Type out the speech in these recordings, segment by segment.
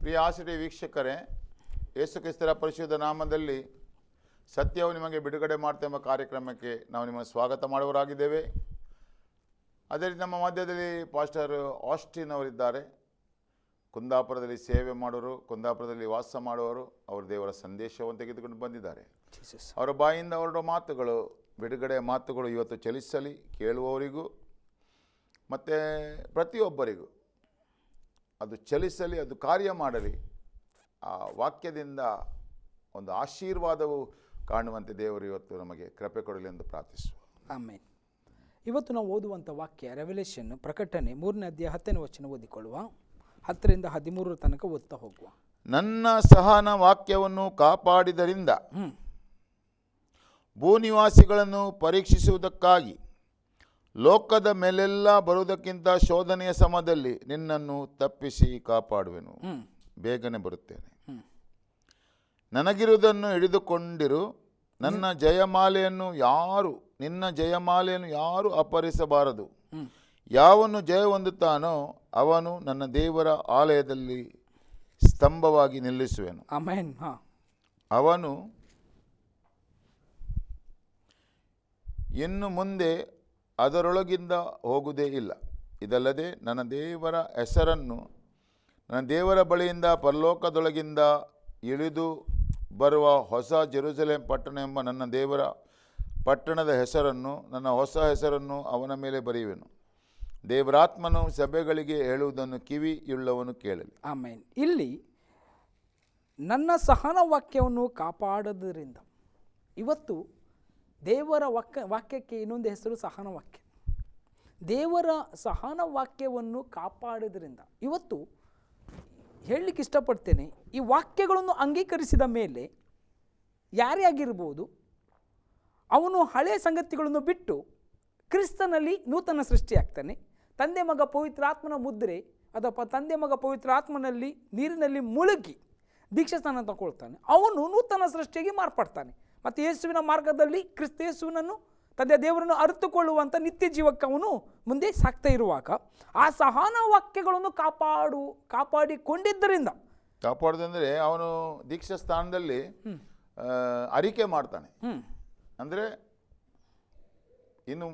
ಪ್ರಿಯ ಆಶ್ರಯ ವೀಕ್ಷಕರೇ ಯೇಸು ಕ್ರಿಸ್ತರ ಪರಿಶುದ್ಧ ನಾಮದಲ್ಲಿ ಸತ್ಯವು ನಿಮಗೆ ಬಿಡುಗಡೆ ಮಾಡ್ತಾ ಎಂಬ ಕಾರ್ಯಕ್ರಮಕ್ಕೆ ನಾವು ನಿಮ್ಮನ್ನು ಸ್ವಾಗತ ಮಾಡುವರಾಗಿದ್ದೇವೆ ಅದೇ ರೀತಿ ನಮ್ಮ ಮಧ್ಯದಲ್ಲಿ ಪಾಸ್ಟರ್ ಆಸ್ಟಿನ್ ಅವರಿದ್ದಾರೆ. ಕುಂದಾಪುರದಲ್ಲಿ ಸೇವೆ ಮಾಡೋರು ಕುಂದಾಪುರದಲ್ಲಿ ವಾಸ ಮಾಡುವವರು ಅವರು ದೇವರ ಸಂದೇಶವನ್ನು ತೆಗೆದುಕೊಂಡು ಬಂದಿದ್ದಾರೆ. ಅವರ ಬಾಯಿಂದ ಹೊರಡೋ ಮಾತುಗಳು ಬಿಡುಗಡೆ ಮಾತುಗಳು ಇವತ್ತು ಚಲಿಸಲಿ ಕೇಳುವವರಿಗೂ ಮತ್ತು ಪ್ರತಿಯೊಬ್ಬರಿಗೂ. ಅದು ಚಲಿಸಲಿ ಅದು ಕಾರ್ಯ ಮಾಡಲಿ. ಆ ವಾಕ್ಯದಿಂದ ಒಂದು ಆಶೀರ್ವಾದವು ಕಾಣುವಂತೆ ದೇವರು ಇವತ್ತು ನಮಗೆ ಕೃಪೆ ಕೊಡಲಿ ಎಂದು ಪ್ರಾರ್ಥಿಸುವ. ಆಮೇನ್. ಇವತ್ತು ನಾವು ಓದುವಂಥ ವಾಕ್ಯ ರೆವಲ್ಯೂಷನ್ ಪ್ರಕಟಣೆ ಮೂರನೇ ಅಧ್ಯಾಯ ಹತ್ತನೇ ವಚನ ಓದಿಕೊಳ್ಳುವ. ಹತ್ತರಿಂದ ಹದಿಮೂರರ ತನಕ ಓದ್ತಾ ಹೋಗುವ. ನನ್ನ ಸಹನ ವಾಕ್ಯವನ್ನು ಕಾಪಾಡಿದರಿಂದ ಭೂನಿವಾಸಿಗಳನ್ನು ಪರೀಕ್ಷಿಸುವುದಕ್ಕಾಗಿ ಲೋಕದ ಮೇಲೆಲ್ಲ ಬರುವುದಕ್ಕಿಂತ ಶೋಧನೆಯ ಸಮಯದಲ್ಲಿ ನಿನ್ನನ್ನು ತಪ್ಪಿಸಿ ಕಾಪಾಡುವೆನು. ಬೇಗನೆ ಬರುತ್ತೇನೆ. ನನಗಿರುವುದನ್ನು ಹಿಡಿದುಕೊಂಡಿರು ನನ್ನ ಜಯಮಾಲೆಯನ್ನು ಯಾರು ನಿನ್ನ ಜಯಮಾಲೆಯನ್ನು ಯಾರು ಅಪಹರಿಸಬಾರದು? ಯಾವನ್ನು ಯಾವನು ಜಯ ಹೊಂದುತ್ತಾನೋ ಅವನು ನನ್ನ ದೇವರ ಆಲಯದಲ್ಲಿ ಸ್ತಂಭವಾಗಿ ನಿಲ್ಲಿಸುವೆನು. ಅವನು ಇನ್ನು ಮುಂದೆ ಅದರೊಳಗಿಂದ ಹೋಗುವುದೇ ಇಲ್ಲ. ಇದಲ್ಲದೆ ನನ್ನ ದೇವರ ಹೆಸರನ್ನು ನನ್ನ ದೇವರ ಬಳಿಯಿಂದ ಪರಲೋಕದೊಳಗಿಂದ ಇಳಿದು ಬರುವ ಹೊಸ ಜೆರುಸಲೇಮ್ ಪಟ್ಟಣ ಎಂಬ ನನ್ನ ದೇವರ ಪಟ್ಟಣದ ಹೆಸರನ್ನು, ನನ್ನ ಹೊಸ ಹೆಸರನ್ನು ಅವನ ಮೇಲೆ ಬರೆಯುವೆನು. ದೇವರಾತ್ಮನು ಸಭೆಗಳಿಗೆ ಹೇಳುವುದನ್ನು ಕಿವಿಯುಳ್ಳವನು ಕೇಳಲಿ. ಆಮೇನ್. ಇಲ್ಲಿ ನನ್ನ ಸಹನ ವಾಕ್ಯವನ್ನು ಕಾಪಾಡೋದರಿಂದ ಇವತ್ತು ದೇವರ ವಾಕ್ಯ ವಾಕ್ಯಕ್ಕೆ ಇನ್ನೊಂದು ಹೆಸರು ಸಹನ ವಾಕ್ಯ ದೇವರ ಸಹನ ವಾಕ್ಯವನ್ನು ಕಾಪಾಡೋದರಿಂದ ಇವತ್ತು ಹೇಳಲಿಕ್ಕೆ ಇಷ್ಟಪಡ್ತೇನೆ. ಈ ವಾಕ್ಯಗಳನ್ನು ಅಂಗೀಕರಿಸಿದ ಮೇಲೆ ಯಾರೇ ಆಗಿರ್ಬೋದು, ಅವನು ಹಳೆಯ ಸಂಗತಿಗಳನ್ನು ಬಿಟ್ಟು ಕ್ರಿಸ್ತನಲ್ಲಿ ನೂತನ ಸೃಷ್ಟಿಯಾಗ್ತಾನೆ. ತಂದೆ ಮಗ ಪವಿತ್ರಾತ್ಮನ ಮುದ್ರೆ ಅಥವಾ ತಂದೆ ಮಗ ಪವಿತ್ರಾತ್ಮನಲ್ಲಿ ನೀರಿನಲ್ಲಿ ಮುಳುಗಿ ದೀಕ್ಷಾಸ್ಥಾನ ತಗೊಳ್ತಾನೆ. ಅವನು ನೂತನ ಸೃಷ್ಟಿಯಾಗಿ ಮಾರ್ಪಡ್ತಾನೆ. ಮತ್ತು ಯೇಸುವಿನ ಮಾರ್ಗದಲ್ಲಿ ಕ್ರಿಸ್ತ ಯೇಸುವಿನನ್ನು ತಂದೆ ದೇವರನ್ನು ಅರಿತುಕೊಳ್ಳುವಂಥ ನಿತ್ಯ ಜೀವಕ್ಕೆ ಅವನು ಮುಂದೆ ಸಾಕ್ತಾ ಇರುವಾಗ ಆ ಸಹನ ವಾಕ್ಯಗಳನ್ನು ಕಾಪಾಡು ಕಾಪಾಡಿಕೊಂಡಿದ್ದರಿಂದ. ಕಾಪಾಡುದಂದ್ರೆ ಅವನು ದೀಕ್ಷಾ ಸ್ಥಾನದಲ್ಲಿ ಅರಿಕೆ ಮಾಡ್ತಾನೆ. ಅಂದ್ರೆ ಇನ್ನು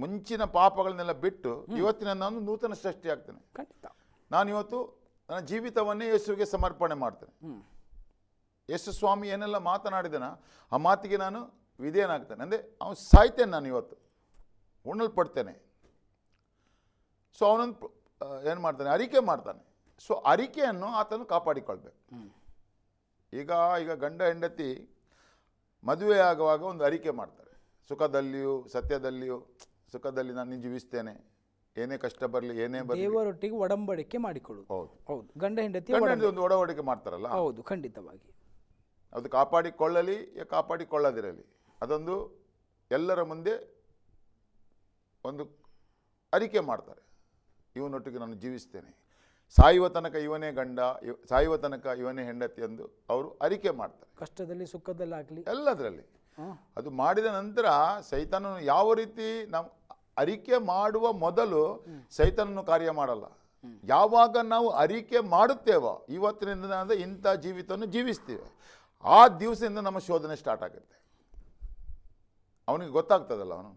ಮುಂಚಿನ ಪಾಪಗಳನ್ನೆಲ್ಲ ಬಿಟ್ಟು ಇವತ್ತಿನ ನಾನು ನೂತನ ಸೃಷ್ಟಿ ಆಗ್ತೇನೆ ಖಂಡಿತ. ನಾನು ಇವತ್ತು ನನ್ನ ಜೀವಿತವನ್ನೇ ಯೇಸುವಿಗೆ ಸಮರ್ಪಣೆ ಮಾಡ್ತೇನೆ. ಯೇಸು ಸ್ವಾಮಿ ಏನೆಲ್ಲ ಮಾತನಾಡಿದನ ಆ ಮಾತಿಗೆ ನಾನು ವಿಧೇಯನಾಗ್ತೇನೆ. ಅಂದರೆ ಅವನು ಸಾಯ್ತೇನೆ ನಾನು ಇವತ್ತು ಉಣ್ಣಲ್ಪಡ್ತೇನೆ. ಸೊ ಅವನೊಂದು ಏನು ಮಾಡ್ತಾನೆ? ಅರಿಕೆ ಮಾಡ್ತಾನೆ. ಸೊ ಅರಿಕೆಯನ್ನು ಆತನು ಕಾಪಾಡಿಕೊಳ್ಬೇಕು. ಈಗ ಈಗ ಗಂಡ ಹೆಂಡತಿ ಮದುವೆ ಆಗುವಾಗ ಒಂದು ಅರಿಕೆ ಮಾಡ್ತಾರೆ. ಸುಖದಲ್ಲಿಯೂ ಸತ್ಯದಲ್ಲಿಯೂ ಸುಖದಲ್ಲಿ ನಾನು ಜೀವಿಸ್ತೇನೆ. ಏನೇ ಕಷ್ಟ ಬರಲಿ ಏನೇ ಬರಲಿ. ದೇವರೊಟ್ಟಿಗೆ ಒಡಂಬಡಿಕೆ ಮಾಡಿಕೊಳ್ಳುವುದು. ಹೌದು. ಹೌದು. ಗಂಡ ಹೆಂಡತಿ ಒಂದು ಒಡಂಬಡಿಕೆ. ಮಾಡ್ತಾರಲ್ಲ? ಹೌದು ಖಂಡಿತವಾಗಿ. ಅದು ಕಾಪಾಡಿಕೊಳ್ಳಲಿ ಕಾಪಾಡಿಕೊಳ್ಳದಿರಲಿ. ಅದೊಂದು ಎಲ್ಲರ ಮುಂದೆ ಒಂದು ಅರಿಕೆ ಮಾಡ್ತಾರೆ. ಇವನೊಟ್ಟಿಗೆ ನಾನು ಜೀವಿಸ್ತೇನೆ. ಸಾಯುವ ತನಕ ಇವನೇ ಗಂಡ ಇವ್- ಸಾಯುವ ತನಕ ಇವನೇ ಹೆಂಡತಿ ಎಂದು ಅವರು ಅರಿಕೆ ಮಾಡ್ತಾರೆ. ಕಷ್ಟದಲ್ಲಿ ಸುಖದಲ್ಲಾಗಲಿ ಎಲ್ಲದರಲ್ಲಿ. ಅದು ಮಾಡಿದ ನಂತರ ಸೈತಾನನು ಯಾವ ರೀತಿ ನಾವು ಅರಿಕೆ ಮಾಡುವ ಮೊದಲು ಸೈತಾನನು ಕಾರ್ಯ ಮಾಡಲ್ಲ. ಯಾವಾಗ ನಾವು ಅರಿಕೆ ಮಾಡುತ್ತೇವೋ ಇವತ್ತಿನಿಂದ ಇಂಥ ಜೀವಿತವನ್ನು ಜೀವಿಸ್ತೀವಿ. ಆ ದಿವಸದಿಂದ ನಮ್ಮ ಶೋಧನೆ ಸ್ಟಾರ್ಟ್ ಆಗುತ್ತೆ. ಅವನಿಗೆ ಗೊತ್ತಾಗ್ತದಲ್ಲ ಅವನು.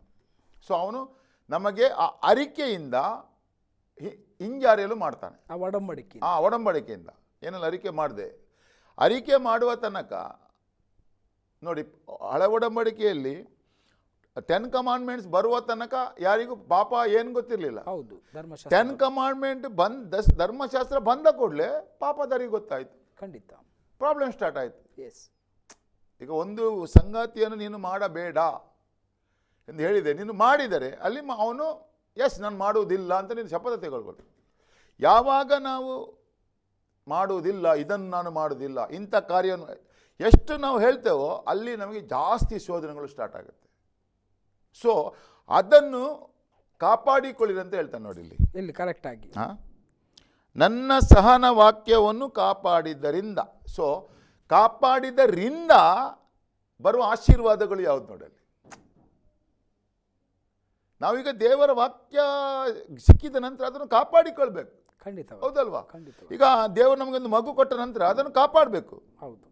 ಸೊ ಅವನು ನಮಗೆ ಆ ಅರಿಕೆಯಿಂದ ಹಿಂಜಾರಿಯಲು ಮಾಡ್ತಾನೆ. ಆ ಒಡಂಬಡಿಕೆ ಆ ಒಡಂಬಡಿಕೆಯಿಂದ. ಏನೆಲ್ಲ ಅರಿಕೆ ಮಾಡಿದೆ. ಅರಿಕೆ ಮಾಡುವ ತನಕ ನೋಡಿ ಹಳೆ ಒಡಂಬಡಿಕೆಯಲ್ಲಿ ಟೆನ್ ಕಮಾಂಡ್ಮೆಂಟ್ಸ್ ಬರುವ ತನಕ ಯಾರಿಗೂ ಪಾಪ ಏನು ಗೊತ್ತಿರಲಿಲ್ಲ. ಹೌದು ಧರ್ಮಶಾಸ್ತ್ರ. ಟೆನ್ ಕಮಾಂಡ್ಮೆಂಟ್ ಬಂದ್ ದಸ್ ಧರ್ಮಶಾಸ್ತ್ರ ಬಂದ ಕೂಡಲೇ ಪಾಪದಾರಿಗೆ ಗೊತ್ತಾಯಿತು. ಖಂಡಿತ. ಪ್ರಾಬ್ಲಮ್ ಸ್ಟಾರ್ಟ್ ಆಯಿತು. ಎಸ್ ಈಗ ಒಂದು ಸಂಗತಿಯನ್ನು ನೀನು ಮಾಡಬೇಡ. ಎಂದು ಹೇಳಿದೆ ನೀನು ಮಾಡಿದರೆ ಅಲ್ಲಿ ಅವನು ಎಸ್ ನಾನು ಮಾಡುವುದಿಲ್ಲ ಅಂತ ನೀನು ಶಪಥ ತೆಗೊಳ್ಬೋದು ಯಾವಾಗ ನಾವು ಮಾಡುವುದಿಲ್ಲ ಇದನ್ನು ನಾನು ಮಾಡುವುದಿಲ್ಲ ಇಂಥ ಕಾರ್ಯವನ್ನು ಎಷ್ಟು ನಾವು ಹೇಳ್ತೇವೋ ಅಲ್ಲಿ ನಮಗೆ ಜಾಸ್ತಿ ಶೋಧನೆಗಳು ಸ್ಟಾರ್ಟ್ ಆಗುತ್ತೆ. ಸೊ ಅದನ್ನು ಕಾಪಾಡಿಕೊಳ್ಳಿರಿ ಅಂತ ಹೇಳ್ತಾನೆ ನೋಡಿ ಇಲ್ಲಿ. ಇಲ್ಲಿ ಕರೆಕ್ಟಾಗಿ ಹಾಂ ನನ್ನ ಸಹನ ವಾಕ್ಯವನ್ನು ಕಾಪಾಡಿದ್ದರಿಂದ ಸೊ ಕಾಪಾಡಿದರಿಂದ ಬರುವ ಆಶೀರ್ವಾದಗಳು ಯಾವುದು ನೋಡಲ್ಲಿ ನಾವೀಗ ದೇವರ ವಾಕ್ಯ ಸಿಕ್ಕಿದ ನಂತರ ಅದನ್ನು ಕಾಪಾಡಿಕೊಳ್ಬೇಕು. ಖಂಡಿತ ಹೌದಲ್ವಾ? ಖಂಡಿತ ಈಗ ದೇವರು ನಮಗೊಂದು ಮಗು ಕೊಟ್ಟ ನಂತರ ಅದನ್ನು ಕಾಪಾಡಬೇಕು. ಹೌದು.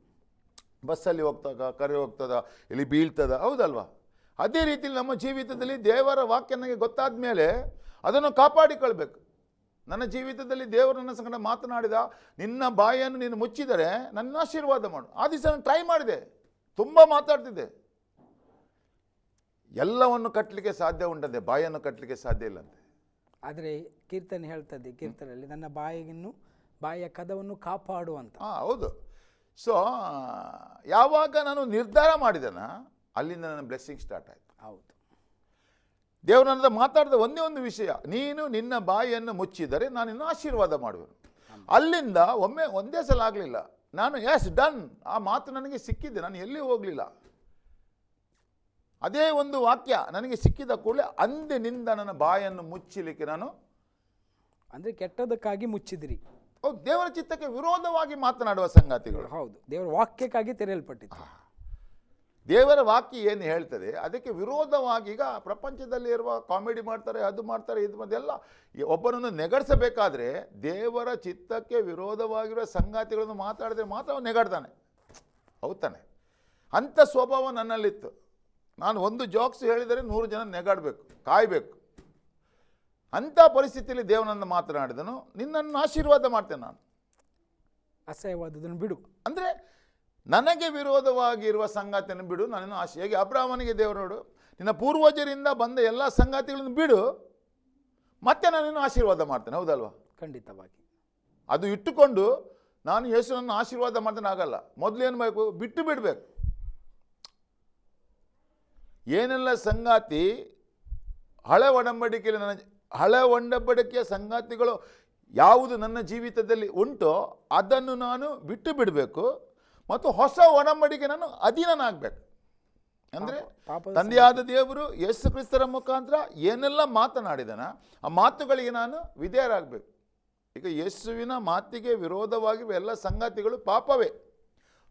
ಬಸ್ಸಲ್ಲಿ ಹೋಗ್ತಾಗ ಕರೆ ಹೋಗ್ತದ ಇಲ್ಲಿ ಬೀಳ್ತದ ಹೌದಲ್ವಾ? ಅದೇ ರೀತಿಯಲ್ಲಿ ನಮ್ಮ ಜೀವಿತದಲ್ಲಿ ದೇವರ ವಾಕ್ಯ ನನಗೆ ಗೊತ್ತಾದ ಮೇಲೆ ಅದನ್ನು ಕಾಪಾಡಿಕೊಳ್ಬೇಕು. ನನ್ನ ಜೀವಿತದಲ್ಲಿ ದೇವರು ನನ್ನ ಸಂಗಡ ಮಾತನಾಡಿದ ನಿನ್ನ ಬಾಯಿಯನ್ನು ನೀನು ಮುಚ್ಚಿದರೆ ನನ್ನ ಆಶೀರ್ವಾದ ಮಾಡು. ಆ ದಿವಸ ನಾನು ಟ್ರೈ ಮಾಡಿದೆ. ತುಂಬ ಮಾತಾಡ್ತಿದ್ದೆ. ಎಲ್ಲವನ್ನು ಕಟ್ಟಲಿಕ್ಕೆ ಸಾಧ್ಯ ಉಂಟಂತೆ ಬಾಯನ್ನು ಕಟ್ಟಲಿಕ್ಕೆ ಸಾಧ್ಯ ಇಲ್ಲಂತೆ. ಆದರೆ ಕೀರ್ತನೆ ಹೇಳ್ತದೆ ಕೀರ್ತನೆಯಲ್ಲಿ ನನ್ನ ಬಾಯಿಗಿನ್ನು ಬಾಯಿಯ ಕದವನ್ನು ಕಾಪಾಡುವಂತ ಹಾಂ ಹೌದು. ಸೊ ಯಾವಾಗ ನಾನು ನಿರ್ಧಾರ ಮಾಡಿದೆನ ಅಲ್ಲಿಂದ ನನ್ನ ಬ್ಲೆಸ್ಸಿಂಗ್ ಸ್ಟಾರ್ಟ್ ಆಯಿತು. ಹೌದು. ದೇವರು ನನ್ನ ಮಾತಾಡಿದ ಒಂದೇ ಒಂದು ವಿಷಯ ನೀನು ನಿನ್ನ ಬಾಯಿಯನ್ನು ಮುಚ್ಚಿದರೆ ನಾನು ಇನ್ನೂ ಆಶೀರ್ವಾದ ಮಾಡುವೆನು. ಅಲ್ಲಿಂದ ಒಮ್ಮೆ ಒಂದೇ ಸಲ ಆಗಲಿಲ್ಲ. ನಾನು ಎಸ್ ಡನ್ ಆ ಮಾತು ನನಗೆ ಸಿಕ್ಕಿದೆ ನಾನು ಎಲ್ಲಿ ಹೋಗಲಿಲ್ಲ. ಅದೇ ಒಂದು ವಾಕ್ಯ ನನಗೆ ಸಿಕ್ಕಿದ ಕೂಡಲೇ ಅಂದಿನಿಂದ ನನ್ನ ಬಾಯನ್ನು ಮುಚ್ಚಲಿಕ್ಕೆ ನಾನು ಅಂದರೆ ಕೆಟ್ಟದಕ್ಕಾಗಿ ಮುಚ್ಚಿದಿರಿ. ಹೌದು ದೇವರ ಚಿತ್ತಕ್ಕೆ ವಿರೋಧವಾಗಿ ಮಾತನಾಡುವ ಸಂಗತಿಗಳು. ಹೌದು ದೇವರ ವಾಕ್ಯಕ್ಕಾಗಿ ತೆರೆಯಲ್ಪಟ್ಟಿತ್ತು. ದೇವರ ವಾಕ್ಯ ಏನು ಹೇಳ್ತದೆ ಅದಕ್ಕೆ ವಿರೋಧವಾಗಿ ಈಗ ಪ್ರಪಂಚದಲ್ಲಿ ಇರುವ ಕಾಮಿಡಿ ಮಾಡ್ತಾರೆ ಅದು ಮಾಡ್ತಾರೆ ಇದು ಅದೆಲ್ಲ ಈ ಒಬ್ಬನನ್ನು ನೆಗಡಿಸಬೇಕಾದ್ರೆ ದೇವರ ಚಿತ್ತಕ್ಕೆ ವಿರೋಧವಾಗಿರುವ ಸಂಗಾತಿಗಳನ್ನು ಮಾತಾಡಿದ್ರೆ ಮಾತ್ರ ಅವನು ನೆಗಾಡ್ತಾನೆ. ಹೌದಾನೆ ತಾನೆ. ಅಂಥ ಸ್ವಭಾವ ನನ್ನಲ್ಲಿತ್ತು. ನಾನು ಒಂದು ಜೋಕ್ಸ್ ಹೇಳಿದರೆ ನೂರು ಜನ ನೆಗಾಡಬೇಕು ಕಾಯಬೇಕು. ಅಂಥ ಪರಿಸ್ಥಿತಿಯಲ್ಲಿ ದೇವನನ್ನು ಮಾತನಾಡಿದನು. ನಿನ್ನನ್ನು ಆಶೀರ್ವಾದ ಮಾಡ್ತೇನೆ ನಾನು. ಅಸಹ್ಯವಾದದನ್ನು ಬಿಡು. ಅಂದರೆ ನನಗೆ ವಿರೋಧವಾಗಿರುವ ಸಂಗಾತಿಯನ್ನು ಬಿಡು. ನನ್ನನ್ನು ಆಶೆ ಹೇಗೆ ಅಬ್ರಾಹ್ಮನಿಗೆ ದೇವರು ನೋಡು ನಿನ್ನ ಪೂರ್ವಜರಿಂದ ಬಂದ ಎಲ್ಲ ಸಂಗಾತಿಗಳನ್ನು ಬಿಡು. ಮತ್ತೆ ನನ್ನನ್ನು ಆಶೀರ್ವಾದ ಮಾಡ್ತೇನೆ ಹೌದಲ್ವಾ? ಖಂಡಿತವಾಗಿ. ಅದು ಇಟ್ಟುಕೊಂಡು ನಾನು ಹೆಸರನ್ನು ಆಶೀರ್ವಾದ ಮಾಡ್ತೇನೆ ಆಗಲ್ಲ ಮೊದಲು ಏನು ಬೇಕು? ಬಿಟ್ಟು ಬಿಡಬೇಕು. ಏನೆಲ್ಲ ಸಂಗಾತಿ? ಹಳೆ ಒಡಂಬಡಿಕೆಯಲ್ಲಿ ನನ್ನ ಹಳೆ ಒಡಂಬಡಿಕೆಯ ಸಂಗಾತಿಗಳು ಯಾವುದು ನನ್ನ ಜೀವಿತದಲ್ಲಿ ಉಂಟೋ ಅದನ್ನು ನಾನು ಬಿಟ್ಟು ಬಿಡಬೇಕು ಮತ್ತು ಹೊಸ ಒಡಂಬಡಿಕೆ ನಾನು ಅಧೀನನಾಗಬೇಕು. ಅಂದರೆ ತಂದೆಯಾದ ದೇವರು ಯೇಸು ಕ್ರಿಸ್ತರ ಮುಖಾಂತರ ಏನೆಲ್ಲ ಮಾತನಾಡಿದನ ಆ ಮಾತುಗಳಿಗೆ ನಾನು ವಿಧೇಯರಾಗಬೇಕು. ಈಗ ಯೇಸುವಿನ ಮಾತಿಗೆ ವಿರೋಧವಾಗಿರುವ ಎಲ್ಲ ಸಂಗಾತಿಗಳು ಪಾಪವೇ.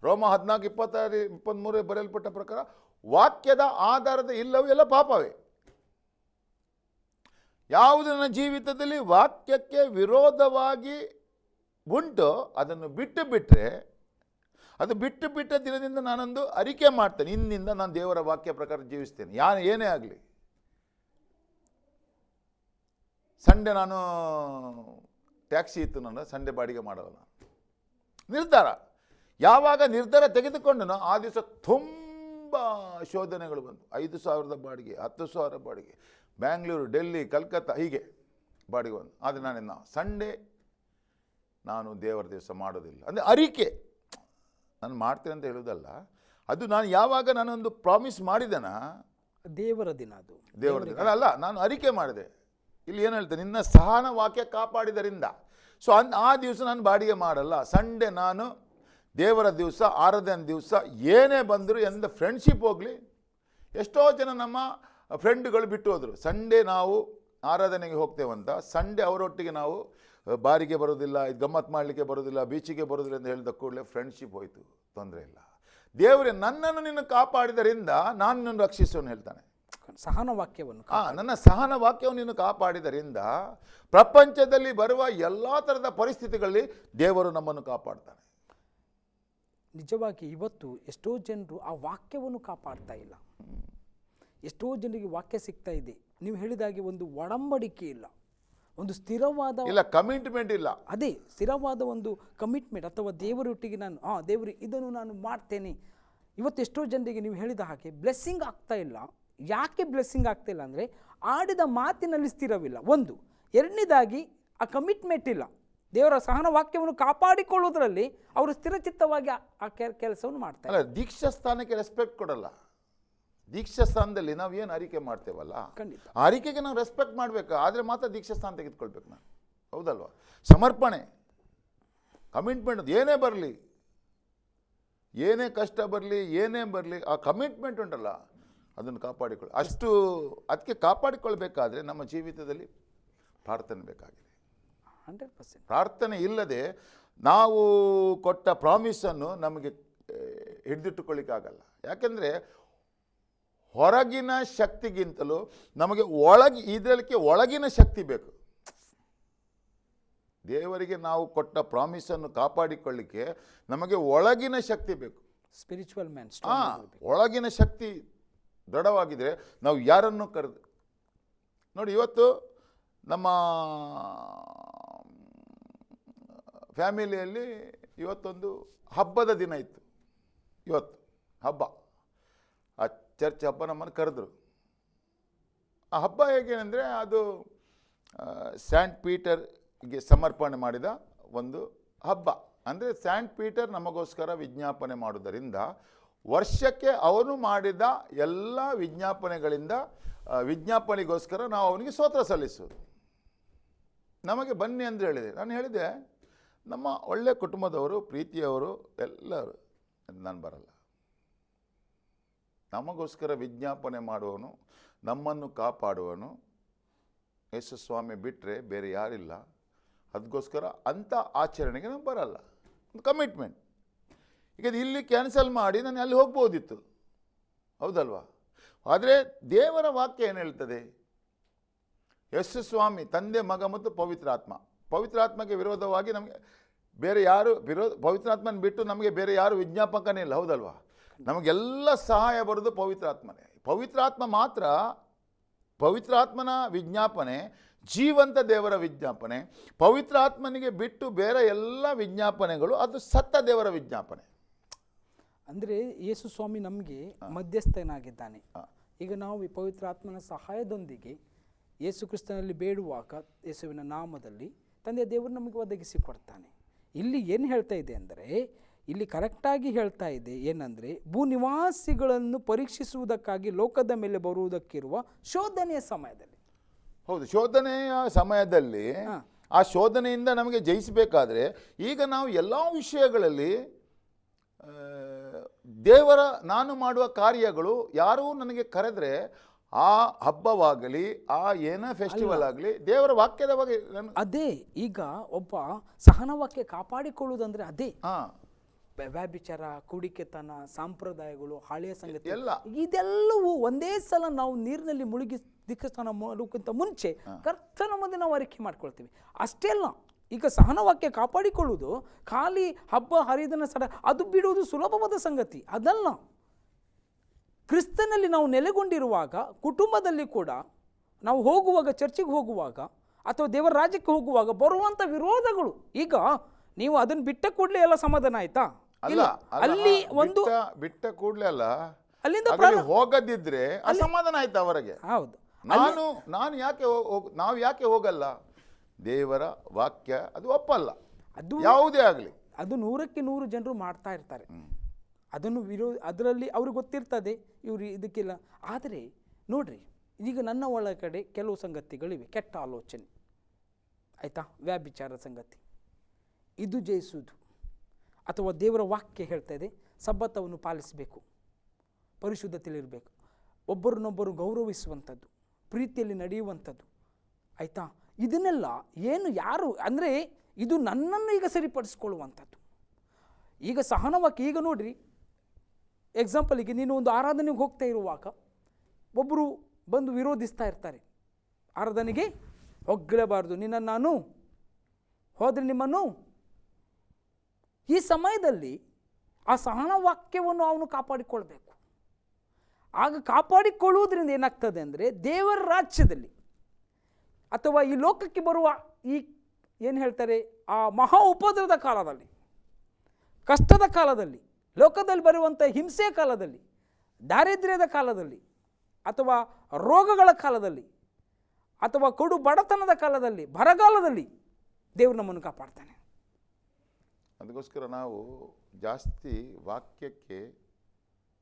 ರೋಮ ಹದಿನಾಲ್ಕು ಇಪ್ಪತ್ತಾರು ಇಪ್ಪತ್ತ್ಮೂರೇ ಬರೆಯಲ್ಪಟ್ಟ ಪ್ರಕಾರ ವಾಕ್ಯದ ಆಧಾರದ ಇಲ್ಲವೂ ಎಲ್ಲ ಪಾಪವೇ. ಯಾವುದು ನನ್ನ ಜೀವಿತದಲ್ಲಿ ವಾಕ್ಯಕ್ಕೆ ವಿರೋಧವಾಗಿ ಉಂಟು ಅದನ್ನು ಬಿಟ್ಟು ಬಿಟ್ಟರೆ ಅದು ಬಿಟ್ಟು ಬಿಟ್ಟ ದಿನದಿಂದ ನಾನೊಂದು ಅರಿಕೆ ಮಾಡ್ತೇನೆ. ಇಂದಿಂದ ನಾನು ದೇವರ ವಾಕ್ಯ ಪ್ರಕಾರ ಜೀವಿಸ್ತೇನೆ. ಯಾರು ಏನೇ ಆಗಲಿ. ಸಂಡೆ ನಾನು ಟ್ಯಾಕ್ಸಿ ಇತ್ತು ನಾನು ಸಂಡೆ ಬಾಡಿಗೆ ಮಾಡೋಲ್ಲ ನಿರ್ಧಾರ. ಯಾವಾಗ ನಿರ್ಧಾರ ತೆಗೆದುಕೊಂಡನೋ ಆ ದಿವಸ ತುಂಬ ಶೋಧನೆಗಳು ಬಂತು ಐದು ಸಾವಿರದ ಬಾಡಿಗೆ ಹತ್ತು ಸಾವಿರ ಬಾಡಿಗೆ. ಬ್ಯಾಂಗ್ಳೂರು ಡೆಲ್ಲಿ ಕಲ್ಕತ್ತಾ ಹೀಗೆ ಬಾಡಿಗೆ ಬಂದು ಆದರೆ ನಾನಿನ್ನ ಸಂಡೇ ನಾನು ದೇವರ ದಿವಸ ಮಾಡೋದಿಲ್ಲ. ಅಂದರೆ ಅರಿಕೆ ನಾನು ಮಾಡ್ತೇನೆ ಅಂತ ಹೇಳೋದಲ್ಲ ಅದು ನಾನು ಯಾವಾಗ ನಾನೊಂದು ಪ್ರಾಮಿಸ್ ಮಾಡಿದೆನ? ದೇವರ ದಿನ ಅದು. ದೇವರ ದಿನ. ಅಲ್ಲ, ಅಲ್ಲ ನಾನು ಅರಿಕೆ ಮಾಡಿದೆ. ಇಲ್ಲಿ ಏನು ಹೇಳ್ತೇನೆ ನಿನ್ನ ಸಹನ ವಾಕ್ಯ ಕಾಪಾಡಿದರಿಂದ. ಸೊ ಅನ್ ಆ ದಿವಸ ನಾನು ಬಾಡಿಗೆ ಮಾಡಲ್ಲ. ಸಂಡೇ ನಾನು ದೇವರ ದಿವಸ ಆರಾಧನೆ ದಿವಸ ಏನೇ ಬಂದರೂ ಎಂದ ಫ್ರೆಂಡ್ಶಿಪ್ ಹೋಗಲಿ. ಎಷ್ಟೋ ಜನ ನಮ್ಮ ಫ್ರೆಂಡ್ಗಳು ಬಿಟ್ಟು ಹೋದರು. ಸಂಡೇ ನಾವು ಆರಾಧನೆಗೆ ಹೋಗ್ತೇವಂತ ಸಂಡೇ ಅವರೊಟ್ಟಿಗೆ ನಾವು ಬಾರಿಗೆ ಬರೋದಿಲ್ಲ ಇದು ಗಮ್ಮತ್ತು ಮಾಡಲಿಕ್ಕೆ ಬರೋದಿಲ್ಲ ಬೀಚಿಗೆ ಬರೋದಿಲ್ಲ ಅಂತ ಹೇಳಿದ ಕೂಡಲೇ ಫ್ರೆಂಡ್ಶಿಪ್ ಹೋಯಿತು. ತೊಂದರೆ ಇಲ್ಲ. ದೇವರೇ ನನ್ನನ್ನು ನಿನ್ನ ಕಾಪಾಡಿದರಿಂದ ನಾನು ನಿನ್ನನ್ನು ರಕ್ಷಿಸೋನು ಹೇಳ್ತಾನೆ. ಸಹನ ವಾಕ್ಯವನ್ನು ಹಾಂ ನನ್ನ ಸಹನ ವಾಕ್ಯವನ್ನು ನೀನು ಕಾಪಾಡಿದರಿಂದ ಪ್ರಪಂಚದಲ್ಲಿ ಬರುವ ಎಲ್ಲ ಥರದ ಪರಿಸ್ಥಿತಿಗಳಲ್ಲಿ ದೇವರು ನಮ್ಮನ್ನು ಕಾಪಾಡ್ತಾನೆ. ನಿಜವಾಗಿ ಇವತ್ತು ಎಷ್ಟೋ ಜನರು ಆ ವಾಕ್ಯವನ್ನು ಕಾಪಾಡ್ತಾ ಇಲ್ಲ. ಎಷ್ಟೋ ಜನರಿಗೆ ವಾಕ್ಯ ಸಿಗ್ತಾ ಇದೆ. ನೀವು ಹೇಳಿದಾಗೆ ಒಂದು ಒಡಂಬಡಿಕೆ ಇಲ್ಲ. ಒಂದು ಸ್ಥಿರವಾದ ಇಲ್ಲ ಕಮಿಟ್ಮೆಂಟ್ ಇಲ್ಲ. ಅದೇ ಸ್ಥಿರವಾದ ಒಂದು ಕಮಿಟ್ಮೆಂಟ್ ಅಥವಾ ದೇವರೊಟ್ಟಿಗೆ ನಾನು ಹಾಂ ದೇವರು ಇದನ್ನು ನಾನು ಮಾಡ್ತೇನೆ. ಇವತ್ತು ಎಷ್ಟೋ ಜನರಿಗೆ ನೀವು ಹೇಳಿದ ಹಾಗೆ ಬ್ಲೆಸ್ಸಿಂಗ್ ಆಗ್ತಾ ಇಲ್ಲ. ಯಾಕೆ ಬ್ಲೆಸ್ಸಿಂಗ್ ಆಗ್ತಾ ಇಲ್ಲ ಅಂದರೆ ಆಡಿದ ಮಾತಿನಲ್ಲಿ ಸ್ಥಿರವಿಲ್ಲ. ಒಂದು ಎರಡನೇದಾಗಿ ಆ ಕಮಿಟ್ಮೆಂಟ್ ಇಲ್ಲ. ದೇವರ ಸಹನ ವಾಕ್ಯವನ್ನು ಕಾಪಾಡಿಕೊಳ್ಳುವುದರಲ್ಲಿ ಅವರು ಸ್ಥಿರಚಿತ್ತವಾಗಿ ಆ- ಕೆಲಸವನ್ನು ಮಾಡ್ತಾರೆ ಅಲ್ಲ ದೀಕ್ಷಾ ಸ್ಥಾನಕ್ಕೆ ರೆಸ್ಪೆಕ್ಟ್ ಕೊಡಲ್ಲ. ದೀಕ್ಷಾ ಸ್ಥಾನದಲ್ಲಿ ನಾವು ಏನು ಆರಿಕೆ ಮಾಡ್ತೇವಲ್ಲ? ಖಂಡಿತ. ಆರಿಕೆಗೆ ಅರಿಕೆಗೆ ನಾವು ರೆಸ್ಪೆಕ್ಟ್ ಮಾಡಬೇಕು ಆದರೆ ಮಾತ್ರ ದೀಕ್ಷಾ ಸ್ಥಾನ ತೆಗೆದುಕೊಳ್ಬೇಕು ನಾನು ಹೌದಲ್ವಾ? ಸಮರ್ಪಣೆ ಕಮಿಟ್ಮೆಂಟ್ ಏನೇ ಬರಲಿ. ಏನೇ ಕಷ್ಟ ಬರಲಿ ಏನೇ ಬರಲಿ ಆ ಕಮಿಟ್ಮೆಂಟ್ ಉಂಟಲ್ಲ ಅದನ್ನು ಕಾಪಾಡಿಕೊಳ್ಳಿ. ಅಷ್ಟು ಅದಕ್ಕೆ ಕಾಪಾಡಿಕೊಳ್ಬೇಕಾದ್ರೆ ನಮ್ಮ ಜೀವಿತದಲ್ಲಿ ಪ್ರಾರ್ಥನೆ ಬೇಕಾಗಿದೆ. Hundred percent. ಪ್ರಾರ್ಥನೆ ಇಲ್ಲದೆ ನಾವು ಕೊಟ್ಟ ಪ್ರಾಮಿಸನ್ನು ನಮಗೆ ಹಿಡಿದಿಟ್ಟುಕೊಳ್ಳಿಕ್ಕಾಗಲ್ಲ. ಯಾಕೆಂದರೆ ಹೊರಗಿನ ಶಕ್ತಿಗಿಂತಲೂ ನಮಗೆ ಒಳಗೆ ಇದಕ್ಕೆ ಒಳಗಿನ ಶಕ್ತಿ ಬೇಕು. ದೇವರಿಗೆ ನಾವು ಕೊಟ್ಟ ಪ್ರಾಮಿಸನ್ನು ಕಾಪಾಡಿಕೊಳ್ಳಿಕ್ಕೆ ನಮಗೆ ಒಳಗಿನ ಶಕ್ತಿ ಬೇಕು. ಸ್ಪಿರಿಚುವಲ್ ಮ್ಯಾನ್ ಹಾಂ ಒಳಗಿನ ಶಕ್ತಿ ದೃಢವಾಗಿದ್ರೆ ನಾವು ಯಾರನ್ನು ಕರೆದು ನೋಡಿ ಇವತ್ತು ನಮ್ಮ ಫ್ಯಾಮಿಲಿಯಲ್ಲಿ ಇವತ್ತೊಂದು ಹಬ್ಬದ ದಿನ ಇತ್ತು. ಇವತ್ತು ಹಬ್ಬ. ಆ ಚರ್ಚ್ ಹಬ್ಬ ನಮ್ಮನ್ನು ಕರೆದ್ರು. ಆ ಹಬ್ಬ ಹೇಗೇನೆಂದರೆ ಅದು ಸ್ಯಾಂಟ್ ಪೀಟರ್ಗೆ ಸಮರ್ಪಣೆ ಮಾಡಿದ ಒಂದು ಹಬ್ಬ. ಅಂದರೆ ಸ್ಯಾಂಟ್ ಪೀಟರ್ ನಮಗೋಸ್ಕರ ವಿಜ್ಞಾಪನೆ ಮಾಡುವುದರಿಂದ ವರ್ಷಕ್ಕೆ ಅವನು ಮಾಡಿದ ಎಲ್ಲ ವಿಜ್ಞಾಪನೆಗಳಿಂದ ವಿಜ್ಞಾಪನೆಗೋಸ್ಕರ ನಾವು ಅವನಿಗೆ ಸ್ತೋತ್ರ ಸಲ್ಲಿಸೋದು ನಮಗೆ ಬನ್ನಿ ಅಂತ ಹೇಳಿದೆ. ನಾನು ಹೇಳಿದೆ ನಮ್ಮ ಒಳ್ಳೆಯ ಕುಟುಂಬದವರು, ಪ್ರೀತಿಯವರು, ಎಲ್ಲರೂ ನಾನು ಬರಲ್ಲ. ನಮಗೋಸ್ಕರ ವಿಜ್ಞಾಪನೆ ಮಾಡುವವನು, ನಮ್ಮನ್ನು ಕಾಪಾಡುವನು ಯೇಸುಸ್ವಾಮಿ ಬಿಟ್ಟರೆ ಬೇರೆ ಯಾರಿಲ್ಲ. ಅದಕ್ಕೋಸ್ಕರ ಅಂಥ ಆಚರಣೆಗೆ ನಾನು ಬರಲ್ಲ. ಒಂದು ಕಮಿಟ್ಮೆಂಟ್ ಈಗ ಇಲ್ಲಿ ಕ್ಯಾನ್ಸಲ್ ಮಾಡಿ ನಾನು ಅಲ್ಲಿ ಹೋಗ್ಬೋದಿತ್ತು. ಹೌದಲ್ವಾ? ಆದರೆ ದೇವರ ವಾಕ್ಯ ಏನು ಹೇಳ್ತದೆ? ಯಶಸ್ವಾಮಿ ಸ್ವಾಮಿ ತಂದೆ, ಮಗ ಮತ್ತು ಪವಿತ್ರಾತ್ಮ ಪವಿತ್ರಾತ್ಮಗೆ ವಿರೋಧವಾಗಿ ನಮಗೆ ಬೇರೆ ಯಾರು ವಿರೋಧ ಪವಿತ್ರಾತ್ಮನ ಬಿಟ್ಟು ನಮಗೆ ಬೇರೆ ಯಾರು ವಿಜ್ಞಾಪಕನೇ ಇಲ್ಲ ಹೌದಲ್ವಾ? ನಮಗೆಲ್ಲ ಸಹಾಯ ಬರೋದು ಪವಿತ್ರಾತ್ಮನೇ. ಪವಿತ್ರಾತ್ಮ ಮಾತ್ರ ಪವಿತ್ರಾತ್ಮನ ವಿಜ್ಞಾಪನೆ ಜೀವಂತ ದೇವರ ವಿಜ್ಞಾಪನೆ ಪವಿತ್ರಾತ್ಮನಿಗೆ ಬಿಟ್ಟು ಬೇರೆ ಎಲ್ಲ ವಿಜ್ಞಾಪನೆಗಳು ಅದು ಸತ್ತ ದೇವರ ವಿಜ್ಞಾಪನೆ. ಅಂದರೆ ಯೇಸು ಸ್ವಾಮಿ ನಮಗೆ ಮಧ್ಯಸ್ಥನಾಗಿದ್ದಾನೆ. ಈಗ ನಾವು ಈ ಪವಿತ್ರಾತ್ಮನ ಸಹಾಯದೊಂದಿಗೆ ಯೇಸು ಕ್ರಿಸ್ತನಲ್ಲಿ ಬೇಡುವಾಗ ಯೇಸುವಿನ ನಾಮದಲ್ಲಿ ತಂದೆ ದೇವರು ನಮಗೆ ಒದಗಿಸಿ ಕೊಡ್ತಾನೆ. ಇಲ್ಲಿ ಏನು ಹೇಳ್ತಾ ಇದೆ ಅಂದರೆ ಇಲ್ಲಿ ಕರೆಕ್ಟಾಗಿ ಹೇಳ್ತಾ ಇದೆ ಏನಂದರೆ ಭೂನಿವಾಸಿಗಳನ್ನು ಪರೀಕ್ಷಿಸುವುದಕ್ಕಾಗಿ ಲೋಕದ ಮೇಲೆ ಬರುವುದಕ್ಕಿರುವ ಶೋಧನೆಯ ಸಮಯದಲ್ಲಿ. ಹೌದು ಶೋಧನೆಯ ಸಮಯದಲ್ಲಿ ಆ ಶೋಧನೆಯಿಂದ ನಮಗೆ ಜಯಿಸಬೇಕಾದ್ರೆ ಈಗ ನಾವು ಎಲ್ಲ ವಿಷಯಗಳಲ್ಲಿ ದೇವರ ನಾನು ಮಾಡುವ ಕಾರ್ಯಗಳು ಯಾರೂ ನನಗೆ ಕರೆದ್ರೆ ಆ ಹಬ್ಬವಾಗಲಿ ಆ ಏನೇ ಫೆಸ್ಟಿವಲ್ ಆಗಲಿ ದೇವರ ವಾಕ್ಯದ ಬಗ್ಗೆ ನಾನು ಅದೇ ಈಗ ಒಬ್ಬ ಸಹನವಾಕ್ಯ ಕಾಪಾಡಿಕೊಳ್ಳುವುದಂದ್ರೆ ಅದೇ. ಹಾಂ. ವ್ಯ- ವ್ಯಭಿಚಾರ ಕುಡಿಕೆತನ ಸಂಪ್ರದಾಯಗಳು ಹಳೆಯ ಸಂಗತಿ. ಎಲ್ಲ. ಇದೆಲ್ಲವೂ ಒಂದೇ ಸಲ ನಾವು ನೀರಿನಲ್ಲಿ ಮುಳುಗಿ ದಿಕ್ಕಸ್ಥಾನ ಮಾಡೋಕ್ಕಿಂತ ಮುಂಚೆ ಕರ್ತನ ಮುಂದೆ ನಾವು ಅರಿಕೆ ಮಾಡ್ಕೊಳ್ತೀವಿ. ಅಷ್ಟೇ ಅಲ್ಲ ಈಗ ಸಹನವಾಕ್ಯ ಕಾಪಾಡಿಕೊಳ್ಳುವುದು ಖಾಲಿ ಹಬ್ಬ ಹರಿದನ ಸಡ ಅದು ಬಿಡುವುದು ಸುಲಭವಾದ ಸಂಗತಿ. ಅದಲ್ಲ. ಕ್ರಿಸ್ತನಲ್ಲಿ ನಾವು ನೆಲೆಗೊಂಡಿರುವಾಗ ಕುಟುಂಬದಲ್ಲಿ ಕೂಡ ನಾವು ಹೋಗುವಾಗ ಚರ್ಚಿಗೆ ಹೋಗುವಾಗ ಅಥವಾ ದೇವರ ರಾಜ್ಯಕ್ಕೆ ಹೋಗುವಾಗ ಬರುವಂಥ ವಿರೋಧಗಳು. ಈಗ ನೀವು ಅದನ್ನು ಬಿಟ್ಟ ಕೂಡಲೇ ಎಲ್ಲ ಸಮಾಧಾನ ಆಯ್ತಾ? ಅಲ್ಲ ಇಲ್ಲ. ಅಲ್ಲಿ ಒಂದು ಬಿಟ್ಟ- ಕೂಡಲೇ ಅಲ್ಲ. ಅಲ್ಲಿಂದ ಹೋಗದಿದ್ರೆ ಅಸಮಾಧಾನ ಆಯ್ತಾ ಅವರಿಗೆ? ಹೌದು. ನಾನು ನಾನು ಯಾಕೆ ನಾವು ಯಾಕೆ ಹೋಗಲ್ಲ? ದೇವರ ವಾಕ್ಯ ಅದು ಒಪ್ಪಲ್ಲ. ಅದು ಯಾವುದೇ ಆಗಲಿ. ಅದು ನೂರಕ್ಕೆ ನೂರು ಜನರು ಮಾಡ್ತಾ ಇರ್ತಾರೆ. ಅದನ್ನು ವಿರೋ, ಅದರಲ್ಲಿ ಅವ್ರಿಗೆ ಗೊತ್ತಿರ್ತದೆ ಇವರು ಇದಕ್ಕಿಲ್ಲ. ಆದರೆ ನೋಡ್ರಿ, ಈಗ ನನ್ನ ಒಳಗಡೆ ಕೆಲವು ಸಂಗತಿಗಳಿವೆ. ಕೆಟ್ಟ ಆಲೋಚನೆ. ಆಯಿತಾ? ವ್ಯಾಭಿಚಾರ ಸಂಗತಿ. ಇದು ಜಯಿಸುವುದು. ಅಥವಾ ದೇವರ ವಾಕ್ಯ ಹೇಳ್ತಾ ಇದೆ, ಸಬ್ಬತ್ತವನ್ನು ಪಾಲಿಸಬೇಕು. ಪರಿಶುದ್ಧತೆಯಲ್ಲಿರಬೇಕು. ಒಬ್ಬರನ್ನೊಬ್ಬರು ಗೌರವಿಸುವಂಥದ್ದು, ಪ್ರೀತಿಯಲ್ಲಿ ನಡೆಯುವಂಥದ್ದು. ಆಯಿತಾ? ಇದನ್ನೆಲ್ಲ ಏನು ಯಾರು, ಅಂದರೆ ಇದು ನನ್ನನ್ನು ಈಗ ಸರಿಪಡಿಸ್ಕೊಳ್ಳುವಂಥದ್ದು. ಈಗ ಸಹನವಾಕ್ಯ, ಈಗ ನೋಡ್ರಿ ಎಕ್ಸಾಂಪಲಿಗೆ ನೀನು ಒಂದು ಆರಾಧನೆಗೆ ಹೋಗ್ತಾ ಇರುವಾಗ ಒಬ್ಬರು ಬಂದು ವಿರೋಧಿಸ್ತಾ ಇರ್ತಾರೆ. ಆರಾಧನೆಗೆ ಹೋಗಲೇಬಾರ್ದು. ನಿನ್ನನ್ನು ನಾನು ಹೋದರೆ ನಿಮ್ಮನ್ನು ಈ ಸಮಯದಲ್ಲಿ ಆ ಸಹನ ವಾಕ್ಯವನ್ನು ಅವನು ಕಾಪಾಡಿಕೊಳ್ಬೇಕು. ಆಗ ಕಾಪಾಡಿಕೊಳ್ಳುವುದರಿಂದ ಏನಾಗ್ತದೆ ಅಂದರೆ ದೇವರ ರಾಜ್ಯದಲ್ಲಿ ಅಥವಾ ಈ ಲೋಕಕ್ಕೆ ಬರುವ ಈ ಏನು ಹೇಳ್ತಾರೆ? ಆ ಮಹಾ ಉಪದ್ರದ ಕಾಲದಲ್ಲಿ, ಕಷ್ಟದ ಕಾಲದಲ್ಲಿ ಲೋಕದಲ್ಲಿ ಬರುವಂಥ ಹಿಂಸೆ ಕಾಲದಲ್ಲಿ ದಾರಿದ್ರ್ಯದ ಕಾಲದಲ್ಲಿ ಅಥವಾ ರೋಗಗಳ ಕಾಲದಲ್ಲಿ ಅಥವಾ ಕೊಡು ಬಡತನದ ಕಾಲದಲ್ಲಿ ಬರಗಾಲದಲ್ಲಿ ದೇವ್ರ ನಮ್ಮನ್ನು ಕಾಪಾಡ್ತಾನೆ. ಅದಕ್ಕೋಸ್ಕರ ನಾವು ಜಾಸ್ತಿ ವಾಕ್ಯಕ್ಕೆ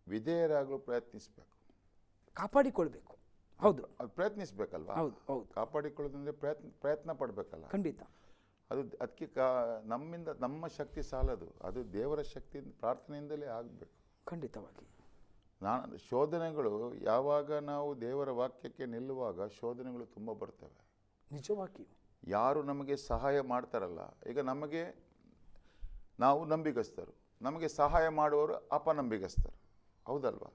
ವಿಧೇಯರಾಗಲು ಪ್ರಯತ್ನಿಸಬೇಕು. ಕಾಪಾಡಿಕೊಳ್ಬೇಕು. ಹೌದು. ಅದು ಪ್ರಯತ್ನಿಸಬೇಕಲ್ವಾ? ಹೌದು ಹೌದು. ಕಾಪಾಡಿಕೊಳ್ಳೋದಂದ್ರೆ ಪ್ರಯತ್ನ ಪ್ರಯತ್ನ ಪಡಬೇಕಲ್ಲ. ಖಂಡಿತ. ಅದು ಅದಕ್ಕೆ ಕಾ ನಮ್ಮಿಂದ ನಮ್ಮ ಶಕ್ತಿ ಸಾಲದು. ಅದು ದೇವರ ಶಕ್ತಿ ಪ್ರಾರ್ಥನೆಯಿಂದಲೇ ಆಗಬೇಕು. ಖಂಡಿತವಾಗಿ. ನಾನು ಶೋಧನೆಗಳು ಯಾವಾಗ ನಾವು ದೇವರ ವಾಕ್ಯಕ್ಕೆ ನಿಲ್ಲುವಾಗ ಶೋಧನೆಗಳು ತುಂಬ ಬರ್ತವೆ. ನಿಜವಾಗಿಯೂ. ಯಾರು ನಮಗೆ ಸಹಾಯ ಮಾಡ್ತಾರಲ್ಲ ಈಗ ನಮಗೆ ನಾವು ನಂಬಿಗಸ್ತರು. ನಮಗೆ ಸಹಾಯ ಮಾಡುವವರು ಅಪನಂಬಿಗಸ್ತರು. ಹೌದಲ್ವಾ?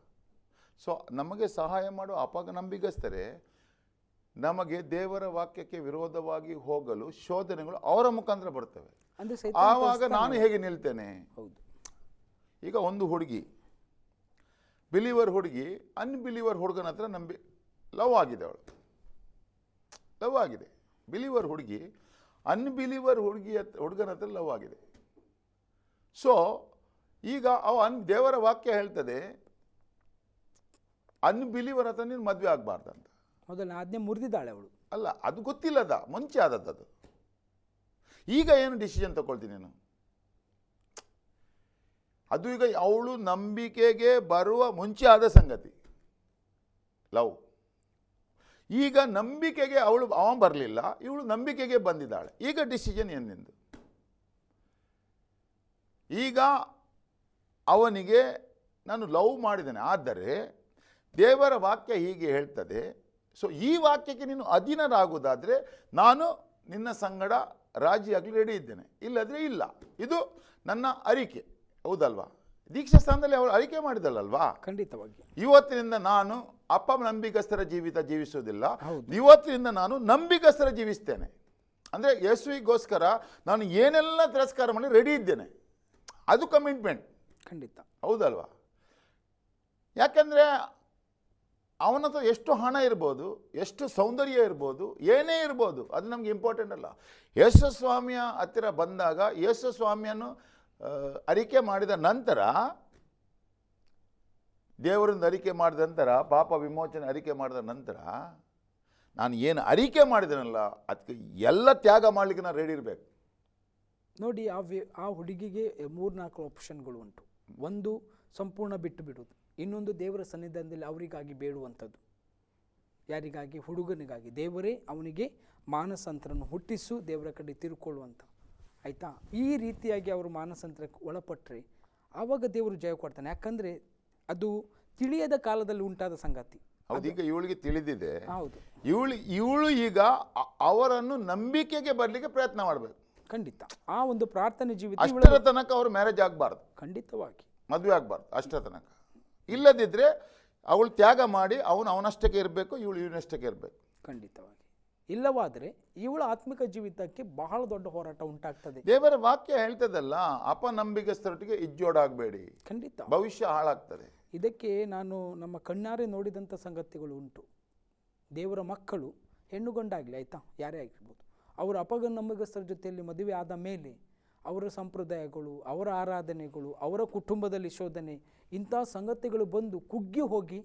ಸೊ ನಮಗೆ ಸಹಾಯ ಮಾಡುವ ಅಪನಂಬಿಗಸ್ತರೇ ನಮಗೆ ದೇವರ ವಾಕ್ಯಕ್ಕೆ ವಿರೋಧವಾಗಿ ಹೋಗಲು ಶೋಧನೆಗಳು ಅವರ ಮುಖಾಂತರ ಬರ್ತವೆ. ಆವಾಗ ನಾನು ಹೇಗೆ ನಿಲ್ತೇನೆ? ಹೌದು. ಈಗ ಒಂದು ಹುಡುಗಿ ಬಿಲೀವರ್ ಹುಡುಗಿ ಅನ್ಬಿಲೀವರ್ ಹುಡುಗನ ಹತ್ರ ನಂಬಿ ಲವ್ ಆಗಿದೆ ಅವಳು. ಲವ್ ಆಗಿದೆ. ಬಿಲೀವರ್ ಹುಡುಗಿ ಅನ್ಬಿಲೀವರ್ ಹುಡುಗಿ ಹತ್ರ ಹುಡುಗನ ಹತ್ರ ಲವ್ ಆಗಿದೆ. ಸೊ ಈಗ ಅವ ಅನ್ ದೇವರ ವಾಕ್ಯ ಹೇಳ್ತದೆ ಅನ್ಬಿಲೀವರ್ ಹತ್ರ ನೀನು ಮದುವೆ ಆಗಬಾರ್ದಂತ. ಮೊದಲನೇ ಆಜ್ಞೆ ಮುರಿದಿದ್ದಾಳೆ ಅವಳು. ಅಲ್ಲ, ಅದು ಗೊತ್ತಿಲ್ಲದ, ಮುಂಚೆ ಆದದ್ದು ಈಗ ಏನು ಡಿಸಿಷನ್ ತಗೊಳ್ತೀನಿ ನಾನು? ಅದು ಈಗ ಅವಳು ನಂಬಿಕೆಗೆ ಬರುವ ಮುಂಚೆ ಆದ ಸಂಗತಿ. ಲವ್. ಈಗ ನಂಬಿಕೆಗೆ ಅವಳು ಅವ ಬರಲಿಲ್ಲ, ಇವಳು ನಂಬಿಕೆಗೆ ಬಂದಿದ್ದಾಳೆ. ಈಗ ಡಿಸಿಷನ್ ನಿಂದು? ಈಗ ಅವನಿಗೆ ನಾನು ಲವ್ ಮಾಡಿದ್ದೇನೆ, ಆದರೆ ದೇವರ ವಾಕ್ಯ ಹೀಗೆ ಹೇಳ್ತದೆ ಸೊ ಈ ವಾಕ್ಯಕ್ಕೆ ನೀನು ಅಧೀನರಾಗುವುದಾದರೆ ನಾನು ನಿನ್ನ ಸಂಗಡ ರಾಜಿಯಾಗಲಿ ರೆಡಿ ಇದ್ದೇನೆ. ಇಲ್ಲದ್ರೆ ಇಲ್ಲ. ಇದು ನನ್ನ ಅರಿಕೆ. ಹೌದಲ್ವಾ? ದೀಕ್ಷಾ ಸ್ಥಾನದಲ್ಲಿ ಅವರು ಅರಿಕೆ ಮಾಡಿದಳಲ್ವಾ? ಖಂಡಿತವಾಗಿ. ಇವತ್ತಿನಿಂದ ನಾನು ಅಪ್ಪ ನಂಬಿಕಸ್ಥರ ಜೀವಿತ ಜೀವಿಸುವುದಿಲ್ಲ. ಹೌದು. ಇವತ್ತಿನಿಂದ ನಾನು ನಂಬಿಕಸ್ಥರ ಜೀವಿಸ್ತೇನೆ. ಅಂದರೆ ಯೇಸುವಿಗೋಸ್ಕರ ನಾನು ಏನೆಲ್ಲ ತಿರಸ್ಕಾರ ಮಾಡಿ ರೆಡಿ ಇದ್ದೇನೆ. ಅದು ಕಮಿಟ್ಮೆಂಟ್ ಖಂಡಿತ. ಹೌದಲ್ವಾ? ಯಾಕಂದರೆ ಅವನ ಹತ್ರ ಎಷ್ಟು ಹಣ ಇರ್ಬೋದು, ಎಷ್ಟು ಸೌಂದರ್ಯ ಇರ್ಬೋದು, ಏನೇ ಇರ್ಬೋದು, ಅದು ನಮ್ಗೆ ಇಂಪಾರ್ಟೆಂಟ್ ಅಲ್ಲ. ಯೇಸು ಸ್ವಾಮಿಯ ಹತ್ತಿರ ಬಂದಾಗ ಯೇಸು ಸ್ವಾಮಿಯನ್ನು ಅರಿಕೆ ಮಾಡಿದ ನಂತರ ದೇವರಿಂದ ಅರಿಕೆ ಮಾಡಿದ ನಂತರ, ಪಾಪ ವಿಮೋಚನೆ ಅರಿಕೆ ಮಾಡಿದ ನಂತರ, ನಾನು ಏನು ಅರಿಕೆ ಮಾಡಿದನಲ್ಲ, ಅದಕ್ಕೆ ಎಲ್ಲ ತ್ಯಾಗ ಮಾಡಲಿಕ್ಕೆ ನಾನು ರೆಡಿ ಇರಬೇಕು. ನೋಡಿ, ಆ ಆ ಹುಡುಗಿಗೆ ಮೂರ್ನಾಲ್ಕು ಆಪ್ಷನ್ಗಳು ಉಂಟು. ಒಂದು, ಸಂಪೂರ್ಣ ಬಿಟ್ಟು ಬಿಡುವುದು. ಇನ್ನೊಂದು ದೇವರ ಸನ್ನಿಧಾನದಲ್ಲಿ ಅವರಿಗಾಗಿ ಬೇಡುವಂಥದ್ದು. ಯಾರಿಗಾಗಿ? ಹುಡುಗನಿಗಾಗಿ. ದೇವರೇ ಅವನಿಗೆ ಮಾನಸಂತರನ್ನು ಹುಟ್ಟಿಸು ದೇವರ ಕಡೆ ತಿರುಕೊಳ್ಳುವಂಥ ಆಯಿತಾ? ಈ ರೀತಿಯಾಗಿ ಅವರು ಮಾನಸಂತರಕ್ಕೆ ಒಳಪಟ್ಟರೆ ಆವಾಗ ದೇವರು ಜಯ ಕೊಡ್ತಾನೆ. ಯಾಕಂದರೆ ಅದು ತಿಳಿಯದ ಕಾಲದಲ್ಲಿ ಉಂಟಾದ ಸಂಗತಿ. ಈಗ ಇವಳಿಗೆ ತಿಳಿದಿದೆ. ಹೌದು. ಇವಳು ಇವಳು ಈಗ ಅವರನ್ನು ನಂಬಿಕೆಗೆ ಬರಲಿಕ್ಕೆ ಪ್ರಯತ್ನ ಮಾಡಬೇಕು. ಖಂಡಿತ. ಆ ಒಂದು ಪ್ರಾರ್ಥನೆ ಜೀವಿತ ತನಕ ಅವರು ಮ್ಯಾರೇಜ್ ಆಗಬಾರ್ದು. ಖಂಡಿತವಾಗಿ. ಮದುವೆ ಆಗಬಾರ್ದು ಅಷ್ಟರ ತನಕ. ಇಲ್ಲದಿದ್ದರೆ ಅವಳು ತ್ಯಾಗ ಮಾಡಿ ಅವನು ಅವನಷ್ಟಕ್ಕೆ ಇರಬೇಕು ಇವಳು ಇವನಷ್ಟಕ್ಕೆ ಇರಬೇಕು. ಖಂಡಿತವಾಗಿ. ಇಲ್ಲವಾದರೆ ಇವಳ ಆತ್ಮಿಕ ಜೀವಿತಕ್ಕೆ ಬಹಳ ದೊಡ್ಡ ಹೋರಾಟ ಉಂಟಾಗ್ತದೆ. ದೇವರ ವಾಕ್ಯ ಹೇಳ್ತದಲ್ಲ ಅಪನಂಬಿಗಸ್ತರೊಟ್ಟಿಗೆ ಇಜ್ಜೋಡಾಗಬೇಡಿ. ಖಂಡಿತ. ಭವಿಷ್ಯ ಹಾಳಾಗ್ತದೆ. ಇದಕ್ಕೆ ನಾನು ನಮ್ಮ ಕಣ್ಣಾರೆ ನೋಡಿದಂಥ ಸಂಗತಿಗಳು ಉಂಟು. ದೇವರ ಮಕ್ಕಳು ಹೆಣ್ಣು ಗಂಡಾಗಲಿ ಆಯಿತಾ? ಯಾರೇ ಆಗಿರ್ಬೋದು. ಅವರು ಅಪಗ ನಂಬಿಗಸ್ತರ ಜೊತೆಯಲ್ಲಿ ಮದುವೆ ಆದ ಮೇಲೆ ಅವರ ಸಂಪ್ರದಾಯಗಳು, ಅವರ ಆರಾಧನೆಗಳು, ಅವರ ಕುಟುಂಬದಲ್ಲಿ ಶೋಧನೆ, ಇಂಥ ಸಂಗತಿಗಳು ಬಂದು ಕುಗ್ಗಿ ಹೋಗಿ,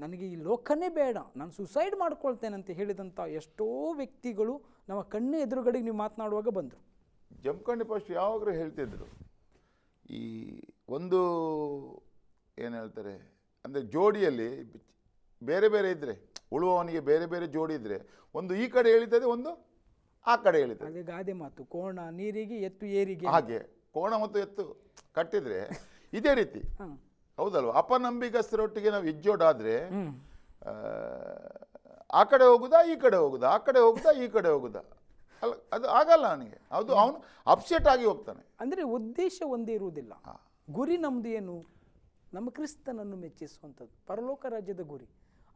ನನಗೆ ಈ ಲೋಕನೇ ಬೇಡ, ನಾನು ಸುಸೈಡ್ ಮಾಡ್ಕೊಳ್ತೇನೆ ಅಂತ ಹೇಳಿದಂಥ ಎಷ್ಟೋ ವ್ಯಕ್ತಿಗಳು ನಮ್ಮ ಕಣ್ಣು ಎದುರುಗಡೆಗೆ ನೀವು ಮಾತನಾಡುವಾಗ ಬಂದರು. ಜಮಖಂಡಿ ಫಸ್ಟ್ ಯಾವಾಗಲೂ ಹೇಳ್ತಿದ್ರು, ಈ ಒಂದು ಏನು ಹೇಳ್ತಾರೆ, ಅಂದರೆ ಜೋಡಿಯಲ್ಲಿ ಬೇರೆ ಬೇರೆ ಇದ್ದರೆ ಉಳುವವನಿಗೆ ಬೇರೆ ಬೇರೆ ಜೋಡಿ ಇದ್ದರೆ ಒಂದು ಈ ಕಡೆ ಎಳಿತದೆ, ಒಂದು ಆ ಕಡೆ ಹೇಳಿದ್ರೆ ಅದೇ ಗಾದೆ ಮಾತು ಕೋಣ ನೀರಿಗೆ ಎತ್ತು ಏರಿಗೆ. ಹಾಗೆ ಕೋಣ ಮತ್ತು ಎತ್ತು ಕಟ್ಟಿದ್ರೆ ಇದೇ ರೀತಿ. ಹೌದಲ್ವಾ ಹೌದಲ್ವ? ಅಪನಂಬಿಗಸ್ತರೊಟ್ಟಿಗೆ ನಾವು ಇಜ್ಜೋಡಾದ್ರೆ ಹ್ಞೂ ಆ, ಆ ಕಡೆ ಹೋಗುದಾ ಈ ಕಡೆ ಹೋಗುದಾ ಆ ಕಡೆ ಹೋಗುದಾ ಈ ಕಡೆ ಹೋಗುದಾ? ಅಲ್ಲ ಅದು ಆಗಲ್ಲ ಅವನಿಗೆ. ಅದು ಅವನು ಅಪ್ಸೆಟ್ ಆಗಿ ಹೋಗ್ತಾನೆ. ಅಂದ್ರೆ ಉದ್ದೇಶ ಒಂದೇ ಇರುವುದಿಲ್ಲ. ಗುರಿ ನಮ್ದು ಏನು? ನಮ್ಮ ಕ್ರಿಸ್ತನನ್ನು ಮೆಚ್ಚಿಸುವಂಥದ್ದು ಪರಲೋಕ ರಾಜ್ಯದ ಗುರಿ.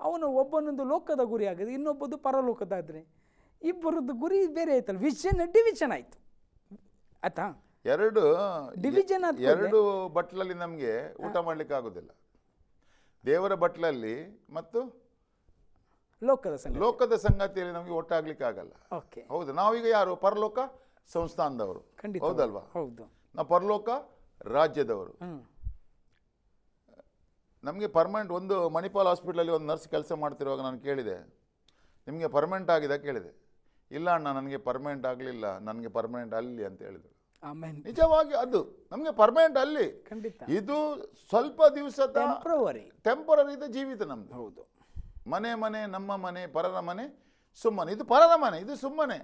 ಅವನು ಒಬ್ಬನೊಂದು ಲೋಕದ ಗುರಿ ಆಗಿದೆ ಇನ್ನೊಬ್ಬದು ಪರಲೋಕದಾದರೆ. ಇಬ್ಬರದ್ದು ಗುರಿ ಬೇರೆ ಆಯ್ತಲ್ಲ ವಿಷನ್ ಡಿವಿಷನ್ ಆಯಿತು. ಆಯ್ತಾ? ಎರಡು ಡಿವಿಷನ್ ಎರಡು ಬಟ್ಲಲ್ಲಿ ನಮಗೆ ಊಟ ಮಾಡ್ಲಿಕ್ಕೆ ಆಗೋದಿಲ್ಲ. ದೇವರ ಬಟ್ಲಲ್ಲಿ ಮತ್ತು ಲೋಕದ ಸಂಘ ಲೋಕದ ಸಂಗತಿಯಲ್ಲಿ ನಮಗೆ ಒಟ್ಟಾಗ್ಲಿಕ್ಕೆ ಆಗಲ್ಲ. ಓಕೆ ಹೌದು ನಾವೀಗ ಯಾರು? ಪರಲೋಕ ಸಂಸ್ಥಾನದವರು. ಖಂಡಿತ ಹೌದಲ್ವಾ? ಹೌದು. ನಾವು ಪರಲೋಕ ರಾಜ್ಯದವರು. ನಮಗೆ ಪರ್ಮನೆಂಟ್ ಒಂದು ಮಣಿಪಾಲ್ ಹಾಸ್ಪಿಟ್ಲಲ್ಲಿ ಒಂದು ನರ್ಸ್ ಕೆಲಸ ಮಾಡ್ತಿರುವಾಗ ನಾನು ಕೇಳಿದೆ. ನಿಮಗೆ ಪರ್ಮನೆಂಟ್ ಆಗಿದೆ ಕೇಳಿದೆ. ಇಲ್ಲ ಅಣ್ಣ ನನಗೆ ಪರ್ಮನೆಂಟ್ ಆಗಲಿಲ್ಲ ನನಗೆ ಪರ್ಮನೆಂಟ್ ಅಲ್ಲಿ ಅಂತ ಹೇಳಿದರು. ನಿಜವಾಗಿ ಅದು ನಮಗೆ ಪರ್ಮನೆಂಟ್ ಅಲ್ಲಿ. ಖಂಡಿತ. ಇದು ಸ್ವಲ್ಪ ದಿವಸ ಟೆಂಪ್ರವರಿ ಇದು ಜೀವಿತ ನಮ್ದು. ಹೌದು. ಮನೆ ಮನೆ ನಮ್ಮ ಮನೆ ಪರರ ಮನೆ ಸುಮ್ಮನೆ. ಇದು ಪರರ ಮನೆ ಇದು ಸುಮ್ಮನೆ.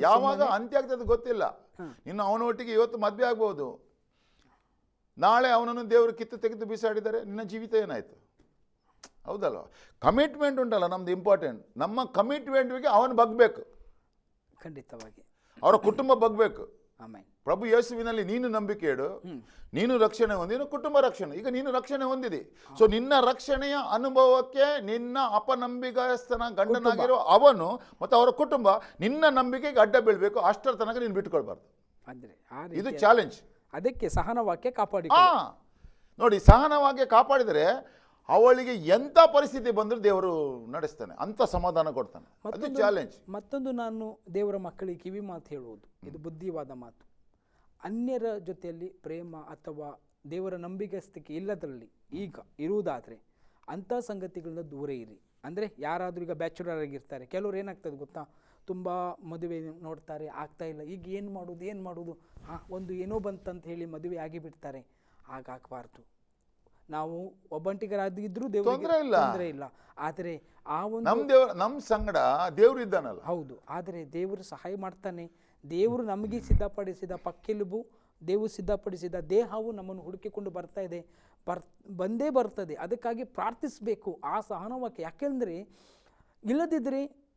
ಯಾವಾಗ ಅಂತ್ಯ ಆಗ್ತದೆ ಗೊತ್ತಿಲ್ಲ. ಇನ್ನು ಇನ್ನು ಅವನೊಟ್ಟಿಗೆ ಇವತ್ತು ಮದುವೆ ಆಗ್ಬೋದು. ನಾಳೆ ಅವನನ್ನು ದೇವರು ಕಿತ್ತು ತೆಗೆದು ಬಿಸಾಡಿದರೆ ನಿನ್ನ ಜೀವಿತ ಏನಾಯ್ತು? ಹೌದಲ್ವ? ಕಮಿಟ್ಮೆಂಟ್ ಉಂಟಲ್ಲ ನಮ್ದು ಇಂಪಾರ್ಟೆಂಟ್ ನಮ್ಮ ಕಮಿಟ್ಮೆಂಟ್ಗೆ ಅವನು ಬಗ್ಬೇಕು. ಖಂಡಿತವಾಗಿ. ಅವರ ಕುಟುಂಬ ಬಗ್ಬೇಕು. ಆಮೇಲೆ ಪ್ರಭು ಯೇಸುವಿನಲ್ಲಿ ನೀನು ನಂಬಿಕೆ ಇಡು ನೀನು ರಕ್ಷಣೆ ಹೊಂದಿ ಕುಟುಂಬ ರಕ್ಷಣೆ. ಈಗ ನೀನು ರಕ್ಷಣೆ ಹೊಂದಿದಿ. ಸೊ ನಿನ್ನ ರಕ್ಷಣೆಯ ಅನುಭವಕ್ಕೆ ನಿನ್ನ ಅಪನಂಬಿಗಸ್ತನ ಗಂಡನಾಗಿರೋ ಅವನು ಮತ್ತು ಅವರ ಕುಟುಂಬ ನಿನ್ನ ನಂಬಿಕೆಗೆ ಅಡ್ಡ ಬೀಳ್ಬೇಕು ಅಷ್ಟರ ತನಕ ನೀನು ಬಿಟ್ಕೊಳ್ಬಾರ್ದು ಅಂದರೆ ಇದು ಚಾಲೆಂಜ್ ಅದಕ್ಕೆ ಸಹನ ವಾಕ್ಯ ಕಾಪಾಡಿ ನೋಡಿ ಸಹನವಾಗಿ ಕಾಪಾಡಿದರೆ ಅವಳಿಗೆ ಎಂಥ ಪರಿಸ್ಥಿತಿ ಬಂದರೂ ದೇವರು ನಡೆಸ್ತಾನೆ ಅಂತ ಸಮಾಧಾನ ಕೊಡ್ತಾನೆ. ಅದು ಚಾಲೆಂಜ್ ಮತ್ತೊಂದು ನಾನು ದೇವರ ಮಕ್ಕಳಿಗೆ ಕಿವಿ ಮಾತು ಹೇಳುವುದು. ಇದು ಬುದ್ಧಿವಾದ ಮಾತು. ಅನ್ಯರ ಜೊತೆಯಲ್ಲಿ ಪ್ರೇಮ ಅಥವಾ ದೇವರ ನಂಬಿಕಸ್ತಿಕೆ ಇಲ್ಲದರಲ್ಲಿ ಈಗ ಇರುವುದಾದರೆ ಅಂಥ ಸಂಗತಿಗಳಿಂದ ದೂರ ಇರಿ. ಅಂದರೆ ಯಾರಾದರೂ ಈಗ ಬ್ಯಾಚುಲರ್ ಆಗಿರ್ತಾರೆ. ಕೆಲವ್ರು ಏನಾಗ್ತದೆ ಗೊತ್ತಾ? ತುಂಬ ಮದುವೆ ನೋಡ್ತಾರೆ ಆಗ್ತಾ ಇಲ್ಲ ಈಗ ಏನು ಮಾಡೋದು ಏನು ಮಾಡೋದು? ಹಾಂ ಒಂದು ಏನೋ ಬಂತಂತ ಹೇಳಿ ಮದುವೆ ಆಗಿಬಿಡ್ತಾರೆ. ಹಾಗಾಗಬಾರ್ದು. ನಾವು ಒಬ್ಬಂಟಿಗರಾಗಿದ್ರು ತೊಂದ್ರೆ ಇಲ್ಲ. ತೊಂದರೆ ಇಲ್ಲ. ಆದರೆ ಆ ಒಂದು ನಮ್ಮ ದೇವ್ರ ನಮ್ಮ ಸಂಗಡ ದೇವ್ರು ಇದ್ದಾನಲ್ಲ. ಹೌದು. ಆದರೆ ದೇವರು ಸಹಾಯ ಮಾಡ್ತಾನೆ. ದೇವರು ನಮಗೆ ಸಿದ್ಧಪಡಿಸಿದ ಪಕ್ಕೆಲುಬು ದೇವರು ಸಿದ್ಧಪಡಿಸಿದ ದೇಹವು ನಮ್ಮನ್ನು ಹುಡುಕಿಕೊಂಡು ಬರ್ತಾ ಇದೆ. ಬರ್ ಬಂದೇ ಬರ್ತದೆ. ಅದಕ್ಕಾಗಿ ಪ್ರಾರ್ಥಿಸಬೇಕು. ಆ ಸಹನವಾಕ್ಯ. ಯಾಕೆಂದರೆ ಇಲ್ಲದಿದ್ದರೆ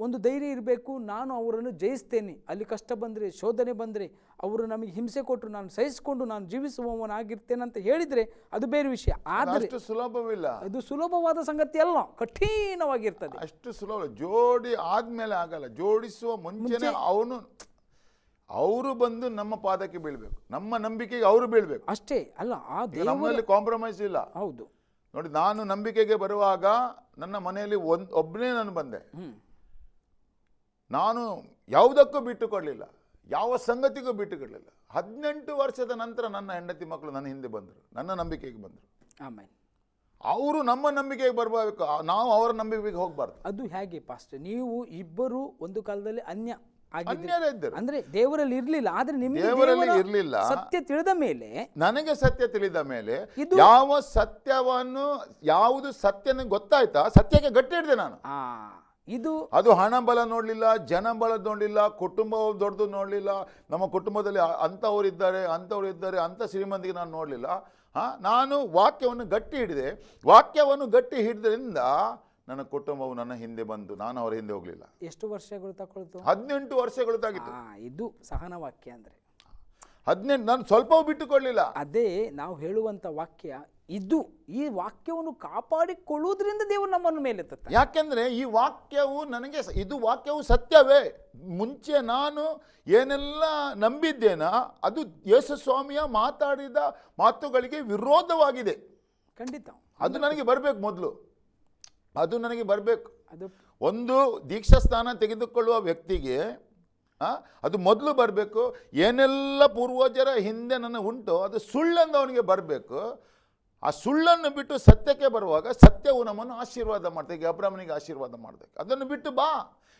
ಒಂದು ಧೈರ್ಯ ಇರಬೇಕು ನಾನು ಅವರನ್ನು ಜಯಿಸ್ತೇನೆ. ಅಲ್ಲಿ ಕಷ್ಟ ಬಂದರೆ ಶೋಧನೆ ಬಂದರೆ ಅವರು ನಮಗೆ ಹಿಂಸೆ ಕೊಟ್ಟರು ನಾನು ಸಹಿಸಿಕೊಂಡು ನಾನು ಜೀವಿಸುವವನಾಗಿರ್ತೇನೆ ಅಂತ ಹೇಳಿದರೆ ಅದು ಬೇರೆ ವಿಷಯ. ಆದರೆ ಅಷ್ಟು ಸುಲಭವಿಲ್ಲ. ಇದು ಸುಲಭವಾದ ಸಂಗತಿ ಅಲ್ಲ ಕಠಿಣವಾಗಿರ್ತದೆ. ಅಷ್ಟು ಸುಲಭ ಜೋಡಿ ಆದ್ಮೇಲೆ ಆಗಲ್ಲ. ಜೋಡಿಸುವ ಮುಂಚೆ ಅವನು ಅವರು ಬಂದು ನಮ್ಮ ಪಾದಕ್ಕೆ ಬೀಳ್ಬೇಕು. ನಮ್ಮ ನಂಬಿಕೆಗೆ ಅವರು ಬೀಳ್ಬೇಕು. ಅಷ್ಟೇ ಅಲ್ಲ ಆ ನಮ್ಮಲ್ಲಿ ಕಾಂಪ್ರಮೈಸ್ ಇಲ್ಲ. ಹೌದು. ನೋಡಿ ನಾನು ನಂಬಿಕೆಗೆ ಬರುವಾಗ ನನ್ನ ಮನೆಯಲ್ಲಿ ಒಂದು ಒಬ್ಬನೇ ನಾನು ಬಂದೆ. ನಾನು ಯಾವುದಕ್ಕೂ ಬಿಟ್ಟುಕೊಡಲಿಲ್ಲ ಯಾವ ಸಂಗತಿಗೂ ಬಿಟ್ಟುಕೊಡಲಿಲ್ಲ. ಹದಿನೆಂಟು ವರ್ಷದ ನಂತರ ನನ್ನ ಹೆಂಡತಿ ಮಕ್ಕಳು ನನ್ನ ಹಿಂದೆ ಬಂದರು ನನ್ನ ನಂಬಿಕೆಗೆ ಬಂದರು. ಆಮೇಲೆ? ಅವರು ನಮ್ಮ ನಂಬಿಕೆಗೆ ಬರಬೇಕು ನಾವು ಅವರ ನಂಬಿಕೆಗೆ ಹೋಗಬಾರ್ದು. ಅದು ಹೇಗೆ ಪಾಸ್ಟ್ ನೀವು ಇಬ್ಬರು ಒಂದು ಕಾಲದಲ್ಲಿ ಅನ್ಯ ಆಗಿದ್ರಿ. ಅನ್ಯರೇ ಇದ್ದರು. ಅಂದ್ರೆ ದೇವರಲ್ಲಿ ಇರ್ಲಿಲ್ಲ ಆದ್ರೆ ನಿಮ್ಮ ದೇವರಲ್ಲಿ ದೇವರ ಇರ್ಲಿಲ್ಲ. ಸತ್ಯ ತಿಳಿದ ಮೇಲೆ? ನನಗೆ ಸತ್ಯ ತಿಳಿದ ಮೇಲೆ ಇದು- ಯಾವ ಸತ್ಯವನ್ನು ಯಾವುದು ಸತ್ಯನ ಗೊತ್ತಾಯ್ತಾ? ಸತ್ಯಕ್ಕೆ ಗಟ್ಟಿ ಹಿಡಿದೆ ನಾನು. ಆ ಇದು ಅದು ಹಣ ಬಲ ನೋಡಲಿಲ್ಲ ಜನ ಬಲ ನೋಡಲಿಲ್ಲ ಕುಟುಂಬ ದೊಡ್ಡದು ನೋಡಲಿಲ್ಲ. ನಮ್ಮ ಕುಟುಂಬದಲ್ಲಿ ಅಂಥವ್ರು ಇದ್ದಾರೆ ಅಂಥವ್ರು ಇದ್ದಾರೆ ಅಂಥ ಶ್ರೀಮಂತಿಗೆ ನಾನು ನೋಡಲಿಲ್ಲ. ಹಾಂ ನಾನು ವಾಕ್ಯವನ್ನು ಗಟ್ಟಿ ಹಿಡಿದೆ. ವಾಕ್ಯವನ್ನು ಗಟ್ಟಿ ಹಿಡಿದ್ರಿಂದ ನನ್ನ ಕುಟುಂಬವು ನನ್ನ ಹಿಂದೆ ಬಂದು ನಾನು ಅವರ ಹಿಂದೆ ಹೋಗಲಿಲ್ಲ. ಎಷ್ಟು ವರ್ಷಗಳು ತಗೊಳ್ತು? ಹದಿನೆಂಟು ವರ್ಷಗಳು ತಾಗಿತ್ತು. ಇದು ಸಹನ ವಾಕ್ಯ ಅಂದ್ರೆ. ಹದಿನೆಂಟು ನಾನು ಸ್ವಲ್ಪವೂ ಬಿಟ್ಟುಕೊಳ್ಳಿಲ್ಲ ಅದೇ ನಾವು ಹೇಳುವಂತ ವಾಕ್ಯ ಇದು ಈ ವಾಕ್ಯವನ್ನು ಕಾಪಾಡಿಕೊಳ್ಳುವುದರಿಂದ ದೇವರು ನಮ್ಮನ್ನು ಮೇಲೆ ಯಾಕೆಂದರೆ ಈ ವಾಕ್ಯವು ನನಗೆ ಸ- ಇದು ವಾಕ್ಯವು ಸತ್ಯವೇ. ಮುಂಚೆ ನಾನು ಏನೆಲ್ಲ ನಂಬಿದ್ದೇನ ಅದು ಯೇಸು ಸ್ವಾಮಿಯ ಮಾತಾಡಿದ ಮಾತುಗಳಿಗೆ ವಿರೋಧವಾಗಿದೆ. ಖಂಡಿತ. ಅದು ನನಗೆ ಬರಬೇಕು ಮೊದಲು. ಅದು ನನಗೆ ಬರಬೇಕು. ಅದು ಒಂದು ದೀಕ್ಷಾಸ್ಥಾನ ತೆಗೆದುಕೊಳ್ಳುವ ವ್ಯಕ್ತಿಗೆ ಆ, ಅದು ಮೊದಲು ಬರಬೇಕು. ಏನೆಲ್ಲ ಪೂರ್ವಜರ ಹಿಂದೆ ನನ್ನ ಉಂಟು ಅದು ಸುಳ್ಳಂದು ಅವನಿಗೆ ಬರಬೇಕು. ಆ ಸುಳ್ಳನ್ನು ಬಿಟ್ಟು ಸತ್ಯಕ್ಕೆ ಬರುವಾಗ ಸತ್ಯವು ನಮ್ಮನ್ನು ಆಶೀರ್ವಾದ ಮಾಡ್ತದೆ. ಈಗ ಅಬ್ರಾಹ್ಮನಿಗೆ ಆಶೀರ್ವಾದ ಮಾಡಬೇಕು. ಅದನ್ನು ಬಿಟ್ಟು ಬಾ.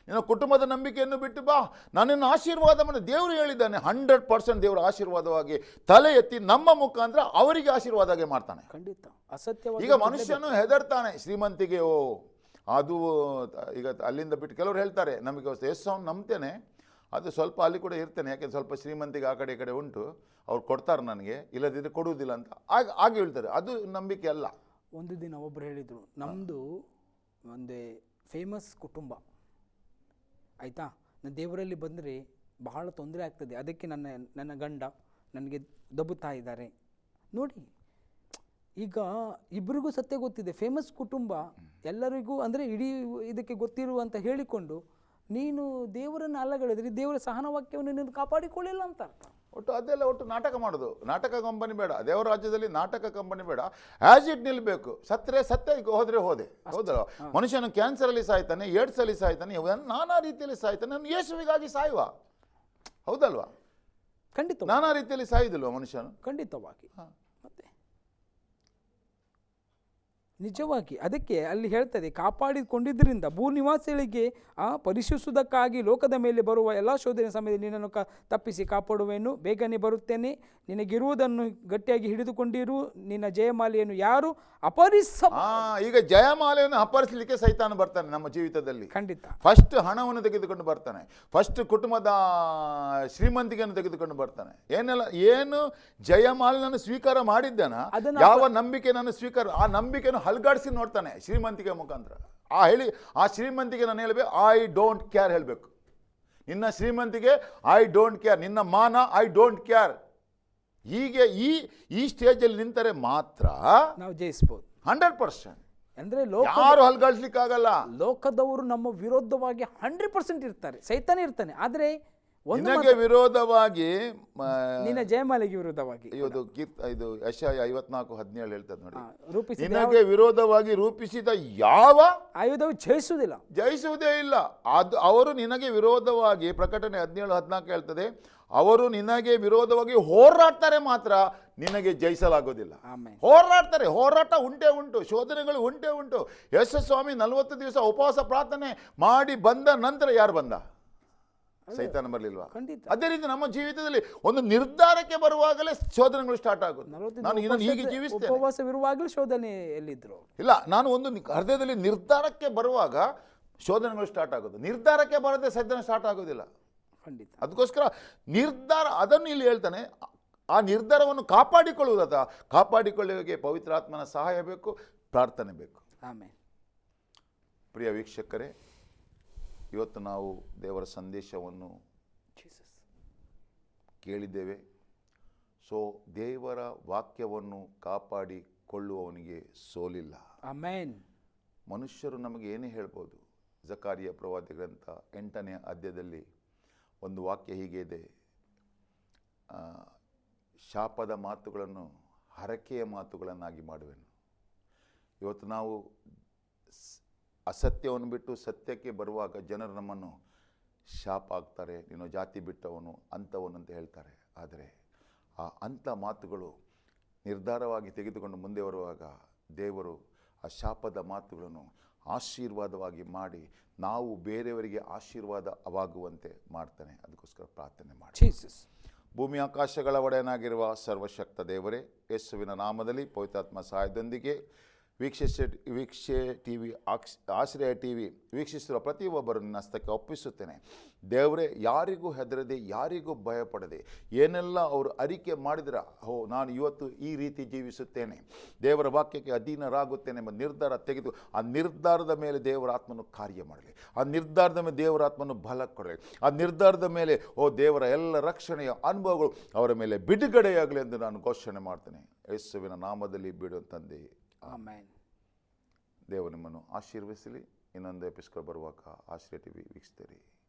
ನಿನ್ನ ಕುಟುಂಬದ ನಂಬಿಕೆಯನ್ನು ಬಿಟ್ಟು ಬಾ. ನನ್ನನ್ನು ಆಶೀರ್ವಾದ ಮಾಡಿ. ದೇವರು ಹೇಳಿದ್ದಾನೆ ಹಂಡ್ರೆಡ್ ಪರ್ಸೆಂಟ್ ದೇವರ ಆಶೀರ್ವಾದವಾಗಿ ತಲೆ ಎತ್ತಿ ನಮ್ಮ ಮುಖಾಂತರ ಅವರಿಗೆ ಆಶೀರ್ವಾದಗೆ ಮಾಡ್ತಾನೆ. ಖಂಡಿತ. ಅಸತ್ಯ ಈಗ ಮನುಷ್ಯನು ಹೆದರ್ತಾನೆ ಶ್ರೀಮಂತಿಗೆ ಓ ಅದು ಈಗ ಅಲ್ಲಿಂದ ಬಿಟ್ಟು ಕೆಲವರು ಹೇಳ್ತಾರೆ ನಮಗೆ ಎಸ್ ಅವ್ನು ನಂಬ್ತೇನೆ ಅದು ಸ್ವಲ್ಪ ಅಲ್ಲಿ ಕೂಡ ಇರ್ತೇನೆ ಯಾಕೆಂದ್ರೆ ಸ್ವಲ್ಪ ಶ್ರೀಮಂತಿಗೆ ಆ ಕಡೆ ಈ ಕಡೆ ಉಂಟು. ಅವ್ರು ಕೊಡ್ತಾರೆ ನನಗೆ ಇಲ್ಲದಿದ್ದರೆ ಕೊಡುವುದಿಲ್ಲ ಅಂತ. ಆಗ ಹಾಗೆ ಹೇಳ್ತಾರೆ. ಅದು ನಂಬಿಕೆ ಅಲ್ಲ. ಒಂದು ದಿನ ಒಬ್ಬರು ಹೇಳಿದರು ನಮ್ಮದು ಒಂದೇ ಫೇಮಸ್ ಕುಟುಂಬ. ಆಯಿತಾ? ನಾನು ದೇವರಲ್ಲಿ ಬಂದರೆ ಬಹಳ ತೊಂದರೆ ಆಗ್ತದೆ. ಅದಕ್ಕೆ ನನ್ನ ನನ್ನ ಗಂಡ ನನಗೆ ದಬ್ಬುತ್ತಾ ಇದ್ದಾರೆ. ನೋಡಿ ಈಗ ಇಬ್ಬರಿಗೂ ಸತ್ಯ ಗೊತ್ತಿದೆ. ಫೇಮಸ್ ಕುಟುಂಬ ಎಲ್ಲರಿಗೂ ಅಂದರೆ ಇಡೀ ಇದಕ್ಕೆ ಗೊತ್ತಿರುವಂತ ಹೇಳಿಕೊಂಡು ನೀನು ದೇವರನ್ನು ಅಲ್ಲಗಳಿದ್ರೆ ದೇವರ ಸಹನ ವಾಕ್ಯವನ್ನು ನೀನು ಕಾಪಾಡಿಕೊಳ್ಳಿಲ್ಲ ಅಂತ ಅರ್ಥ. ಒಟ್ಟು ಅದೆಲ್ಲ ಒಟ್ಟು ನಾಟಕ ಮಾಡೋದು. ನಾಟಕ ಕಂಪನಿ ಬೇಡ. ದೇವರ ರಾಜ್ಯದಲ್ಲಿ ನಾಟಕ ಕಂಪನಿ ಬೇಡ. ಆ್ಯಸ್ ಇಟ್ ನಿಲ್ಬೇಕು. ಸತ್ತರೆ ಸತ್ಯ ಈಗ ಹೋದ್ರೆ ಹೋದೆ. ಹೌದಲ್ಲ? ಮನುಷ್ಯನು ಕ್ಯಾನ್ಸರಲ್ಲಿ ಸಾಯ್ತಾನೆ ಏಡ್ಸಲ್ಲಿ ಸಾಯ್ತಾನೆ ನಾನಾ ರೀತಿಯಲ್ಲಿ ಸಾಯ್ತಾನೆ ನಾನು ಯೇಸುವಿಗಾಗಿ ಸಾಯುವ. ಹೌದಲ್ವಾ? ಖಂಡಿತ ನಾನಾ ರೀತಿಯಲ್ಲಿ ಸಾಯುದಿಲ್ವಾ ಮನುಷ್ಯನು? ಖಂಡಿತವಾಗಿ. ಮತ್ತೆ? ನಿಜವಾಗಿ ಅದಕ್ಕೆ ಅಲ್ಲಿ ಹೇಳ್ತದೆ ಕಾಪಾಡಿಕೊಂಡಿದ್ದರಿಂದ ಭೂ ನಿವಾಸಿಗಳಿಗೆ ಆ ಪರಿಶೀಲಿಸುವುದಕ್ಕಾಗಿ ಲೋಕದ ಮೇಲೆ ಬರುವ ಎಲ್ಲ ಶೋಧನೆ ಸಮಯದಲ್ಲಿ ನಿನ್ನನ್ನು ಕ ತಪ್ಪಿಸಿ ಕಾಪಾಡುವೆನು. ಬೇಗನೆ ಬರುತ್ತೇನೆ. ನಿನಗಿರುವುದನ್ನು ಗಟ್ಟಿಯಾಗಿ ಹಿಡಿದುಕೊಂಡಿರು. ನಿನ್ನ ಜಯಮಾಲೆಯನ್ನು ಯಾರು ಅಪರಿಸ ಆ ಈಗ ಜಯಮಾಲೆಯನ್ನು ಅಪಹರಿಸಲಿಕ್ಕೆ ಸೈತಾನ ಬರ್ತಾನೆ ನಮ್ಮ ಜೀವಿತದಲ್ಲಿ. ಖಂಡಿತ. ಫಸ್ಟ್ ಹಣವನ್ನು ತೆಗೆದುಕೊಂಡು ಬರ್ತಾನೆ. ಫಸ್ಟ್ ಕುಟುಂಬದ ಶ್ರೀಮಂತಿಗೆಯನ್ನು ತೆಗೆದುಕೊಂಡು ಬರ್ತಾನೆ. ಏನೆಲ್ಲ ಏನು? ಜಯಮಾಲೆಯನ್ನು ಸ್ವೀಕಾರ ಮಾಡಿದ್ದಾನ? ಅದನ್ನ ಯಾವ ನಂಬಿಕೆ ನಾನು ಸ್ವೀಕಾರ ಆ ನಂಬಿಕೆಯನ್ನು ಹಲ್ಗಾಡಿಸಿ ನೋಡ್ತಾನೆ ಶ್ರೀಮಂತಿಕೆ ಮುಖಾಂತರ. ಆ ಹೇಳಿ ಆ ಶ್ರೀಮಂತಿಗೆ ನಾನು ಹೇಳಬೇಕು ಐ ಡೋಂಟ್ ಕೇರ್ ಹೇಳಬೇಕು. ನಿನ್ನ ಶ್ರೀಮಂತಿಗೆ ಐ ಡೋಂಟ್ ಕೇರ್ ನಿನ್ನ ಮಾನ ಐ ಡೋಂಟ್ ಕೇರ್ ಹೀಗೆ ಈ ಈ ಸ್ಟೇಜಲ್ಲಿ ನಿಂತರೆ ಮಾತ್ರ ನಾವು ಜಯಿಸ್ಬೋದು. Hundred percent. ಅಂದ್ರೆ ಲೋಕ ಯಾರು ಹಲ್ಗಾಡಿಸ್ಲಿಕ್ಕಾಗಲ್ಲ. ಲೋಕದವರು ನಮ್ಮ ವಿರೋಧವಾಗಿ ಹಂಡ್ರೆಡ್ ಪರ್ಸೆಂಟ್ ಇರ್ತಾರೆ ಸೈತಾನೆ ಇರ್ತಾನೆ. ಆದರೆ ನಿನಗೆ ವಿರೋಧವಾಗಿ ನಿನ್ನ ಜಯಮಾಲೆಗೆ ವಿರೋಧವಾಗಿ ಇದು ಕೀರ್ತ ಇದು ಯಶ ಐವತ್ನಾಲ್ಕು ಹದಿನೇಳು ಹೇಳ್ತದೆ ನೋಡಿ. ಆ, ರೂಪಿಸಿದ ನಿನಗೆ ವಿರೋಧವಾಗಿ ರೂಪಿಸಿದ ಯಾವ ಆಯುಧವು ಜಯಿಸುವುದಿಲ್ಲ. ಜಯಿಸುವುದೇ ಇಲ್ಲ. ಅದು ಅವರು ನಿನಗೆ ವಿರೋಧವಾಗಿ ಪ್ರಕಟಣೆ ಹದಿನೇಳು ಹದಿನಾಲ್ಕು ಹೇಳ್ತದೆ ಅವರು ನಿನಗೆ ವಿರೋಧವಾಗಿ ಹೋರಾಡ್ತಾರೆ ಮಾತ್ರ ನಿನಗೆ ಜಯಿಸಲಾಗೋದಿಲ್ಲ. ಹೋರಾಡ್ತಾರೆ ಹೋರಾಟ ಉಂಟೆ ಉಂಟು ಶೋಧನೆಗಳು ಉಂಟೆ ಉಂಟು. ಯಶಸ್ವಾಮಿ ನಲವತ್ತು ದಿವಸ ಉಪವಾಸ ಪ್ರಾರ್ಥನೆ ಮಾಡಿ ಬಂದ ನಂತರ ಯಾರು ಬಂದ? ಸೈತಾನ ಬರಲಿಲ್ವಾ ಖಂಡಿತ. ಅದೇ ರೀತಿ ನಮ್ಮ ಜೀವಿತದಲ್ಲಿ ಒಂದು ನಿರ್ಧಾರಕ್ಕೆ ಬರುವಾಗಲೇ ಶೋಧನೆಗಳು ಸ್ಟಾರ್ಟ್ ಆಗುತ್ತೆ ನಾನು ಇದನ್ನು ಹೀಗೆ ಜೀವಿಸ್ತೇನೆ. ಉಪವಾಸವಿರುವಾಗಲೂ ಶೋಧನೆಯಲ್ಲಿದ್ದರು ಇಲ್ಲ ನಾನು ಒಂದು ಹೃದಯದಲ್ಲಿ ನಿರ್ಧಾರಕ್ಕೆ ಬರುವಾಗ ಶೋಧನೆಗಳು ಸ್ಟಾರ್ಟ್ ಆಗೋದು. ನಿರ್ಧಾರಕ್ಕೆ ಬರದೆ ಸೈತಾನ ಸ್ಟಾರ್ಟ್ ಆಗೋದಿಲ್ಲ. ಖಂಡಿತ. ಅದಕ್ಕೋಸ್ಕರ ನಿರ್ಧಾರ ಅದನ್ನು ಇಲ್ಲಿ ಹೇಳ್ತಾನೆ ಆ ನಿರ್ಧಾರವನ್ನು ಕಾಪಾಡಿಕೊಳ್ಳುವುದಾದ ಕಾಪಾಡಿಕೊಳ್ಳುವಿಕೆ ಪವಿತ್ರಾತ್ಮನ ಸಹಾಯ ಬೇಕು ಪ್ರಾರ್ಥನೆ ಬೇಕು. ಆಮೇಲೆ ಪ್ರಿಯ ವೀಕ್ಷಕರೇ ಇವತ್ತು ನಾವು ದೇವರ ಸಂದೇಶವನ್ನು ಜೀಸಸ್ ಕೇಳಿದ್ದೇವೆ. ಸೊ ದೇವರ ವಾಕ್ಯವನ್ನು ಕಾಪಾಡಿಕೊಳ್ಳುವವನಿಗೆ ಸೋಲಿಲ್ಲ. ಆಮೇನ್ ಮನುಷ್ಯರು ನಮಗೆ ಏನೇ ಹೇಳ್ಬೋದು. ಜಕಾರಿಯ ಪ್ರವಾದಿ ಗ್ರಂಥ ಎಂಟನೇ ಅಧ್ಯದಲ್ಲಿ ಒಂದು ವಾಕ್ಯ ಹೀಗೆ ಇದೆ. ಶಾಪದ ಮಾತುಗಳನ್ನು ಹರಕೆಯ ಮಾತುಗಳನ್ನಾಗಿ ಮಾಡುವೆನು. ಇವತ್ತು ನಾವು ಅಸತ್ಯವನ್ನು ಬಿಟ್ಟು ಸತ್ಯಕ್ಕೆ ಬರುವಾಗ ಜನರು ನಮ್ಮನ್ನು ಶಾಪ ಆಗ್ತಾರೆ ನೀನು ಜಾತಿ ಬಿಟ್ಟವನು ಅಂಥವನು ಅಂತ ಹೇಳ್ತಾರೆ. ಆದರೆ ಆ ಅಂಥ ಮಾತುಗಳು ನಿರ್ಧಾರವಾಗಿ ತೆಗೆದುಕೊಂಡು ಮುಂದೆ ಬರುವಾಗ ದೇವರು ಆ ಶಾಪದ ಮಾತುಗಳನ್ನು ಆಶೀರ್ವಾದವಾಗಿ ಮಾಡಿ ನಾವು ಬೇರೆಯವರಿಗೆ ಆಶೀರ್ವಾದವಾಗುವಂತೆ ಮಾಡ್ತಾನೆ. ಅದಕ್ಕೋಸ್ಕರ ಪ್ರಾರ್ಥನೆ ಮಾಡಿ. ಜೀಸಸ್ ಭೂಮಿ ಆಕಾಶಗಳ ಒಡೆಯನಾಗಿರುವ ಸರ್ವಶಕ್ತ ದೇವರೇ ಯೇಸುವಿನ ನಾಮದಲ್ಲಿ ಪವಿತ್ರಾತ್ಮ ಸಹಾಯದೊಂದಿಗೆ ವೀಕ್ಷಿಸ ವೀಕ್ಷೆ T V Ashraya T V ವೀಕ್ಷಿಸಿರುವ ಪ್ರತಿಯೊಬ್ಬರನ್ನು ನಷ್ಟಕ್ಕೆ ಒಪ್ಪಿಸುತ್ತೇನೆ. ದೇವರೇ, ಯಾರಿಗೂ ಹೆದರದೆ, ಯಾರಿಗೂ ಭಯಪಡದೆ, ಏನೆಲ್ಲ ಅವರು ಅರಿಕೆ ಮಾಡಿದ್ರ, ಹೋ, ನಾನು ಇವತ್ತು ಈ ರೀತಿ ಜೀವಿಸುತ್ತೇನೆ. ದೇವರ ವಾಕ್ಯಕ್ಕೆ ಅಧೀನರಾಗುತ್ತೇನೆ ಎಂಬ ನಿರ್ಧಾರ ತೆಗೆದು, ಆ ನಿರ್ಧಾರದ ಮೇಲೆ ದೇವರ ಆತ್ಮನು ಕಾರ್ಯ ಮಾಡಲಿ. ಆ ನಿರ್ಧಾರದ ಮೇಲೆ ದೇವರ ಆತ್ಮನು ಬಲ ಕೊಡಲಿ. ಆ ನಿರ್ಧಾರದ ಮೇಲೆ, ಓ, ದೇವರ ಎಲ್ಲ ರಕ್ಷಣೆಯ ಅನುಭವಗಳು ಅವರ ಮೇಲೆ ಬಿಡುಗಡೆಯಾಗಲಿ ಎಂದು ನಾನು ಘೋಷಣೆ ಮಾಡ್ತೇನೆ. ಯೇಸುವಿನ ನಾಮದಲ್ಲಿ ಬಿಡು ತಂದೆ. ಆಮೇನ್. ದೇವರು ನಿಮ್ಮನ್ನು ಆಶೀರ್ವದಿಸಲಿ. ಇನ್ನೊಂದು ಎಪಿಸೋಡ್ ಬರುವಾಗ ಆಶ್ರಯ ಟಿವಿ ವೀಕ್ಷಿಸ್ತೀರಿ.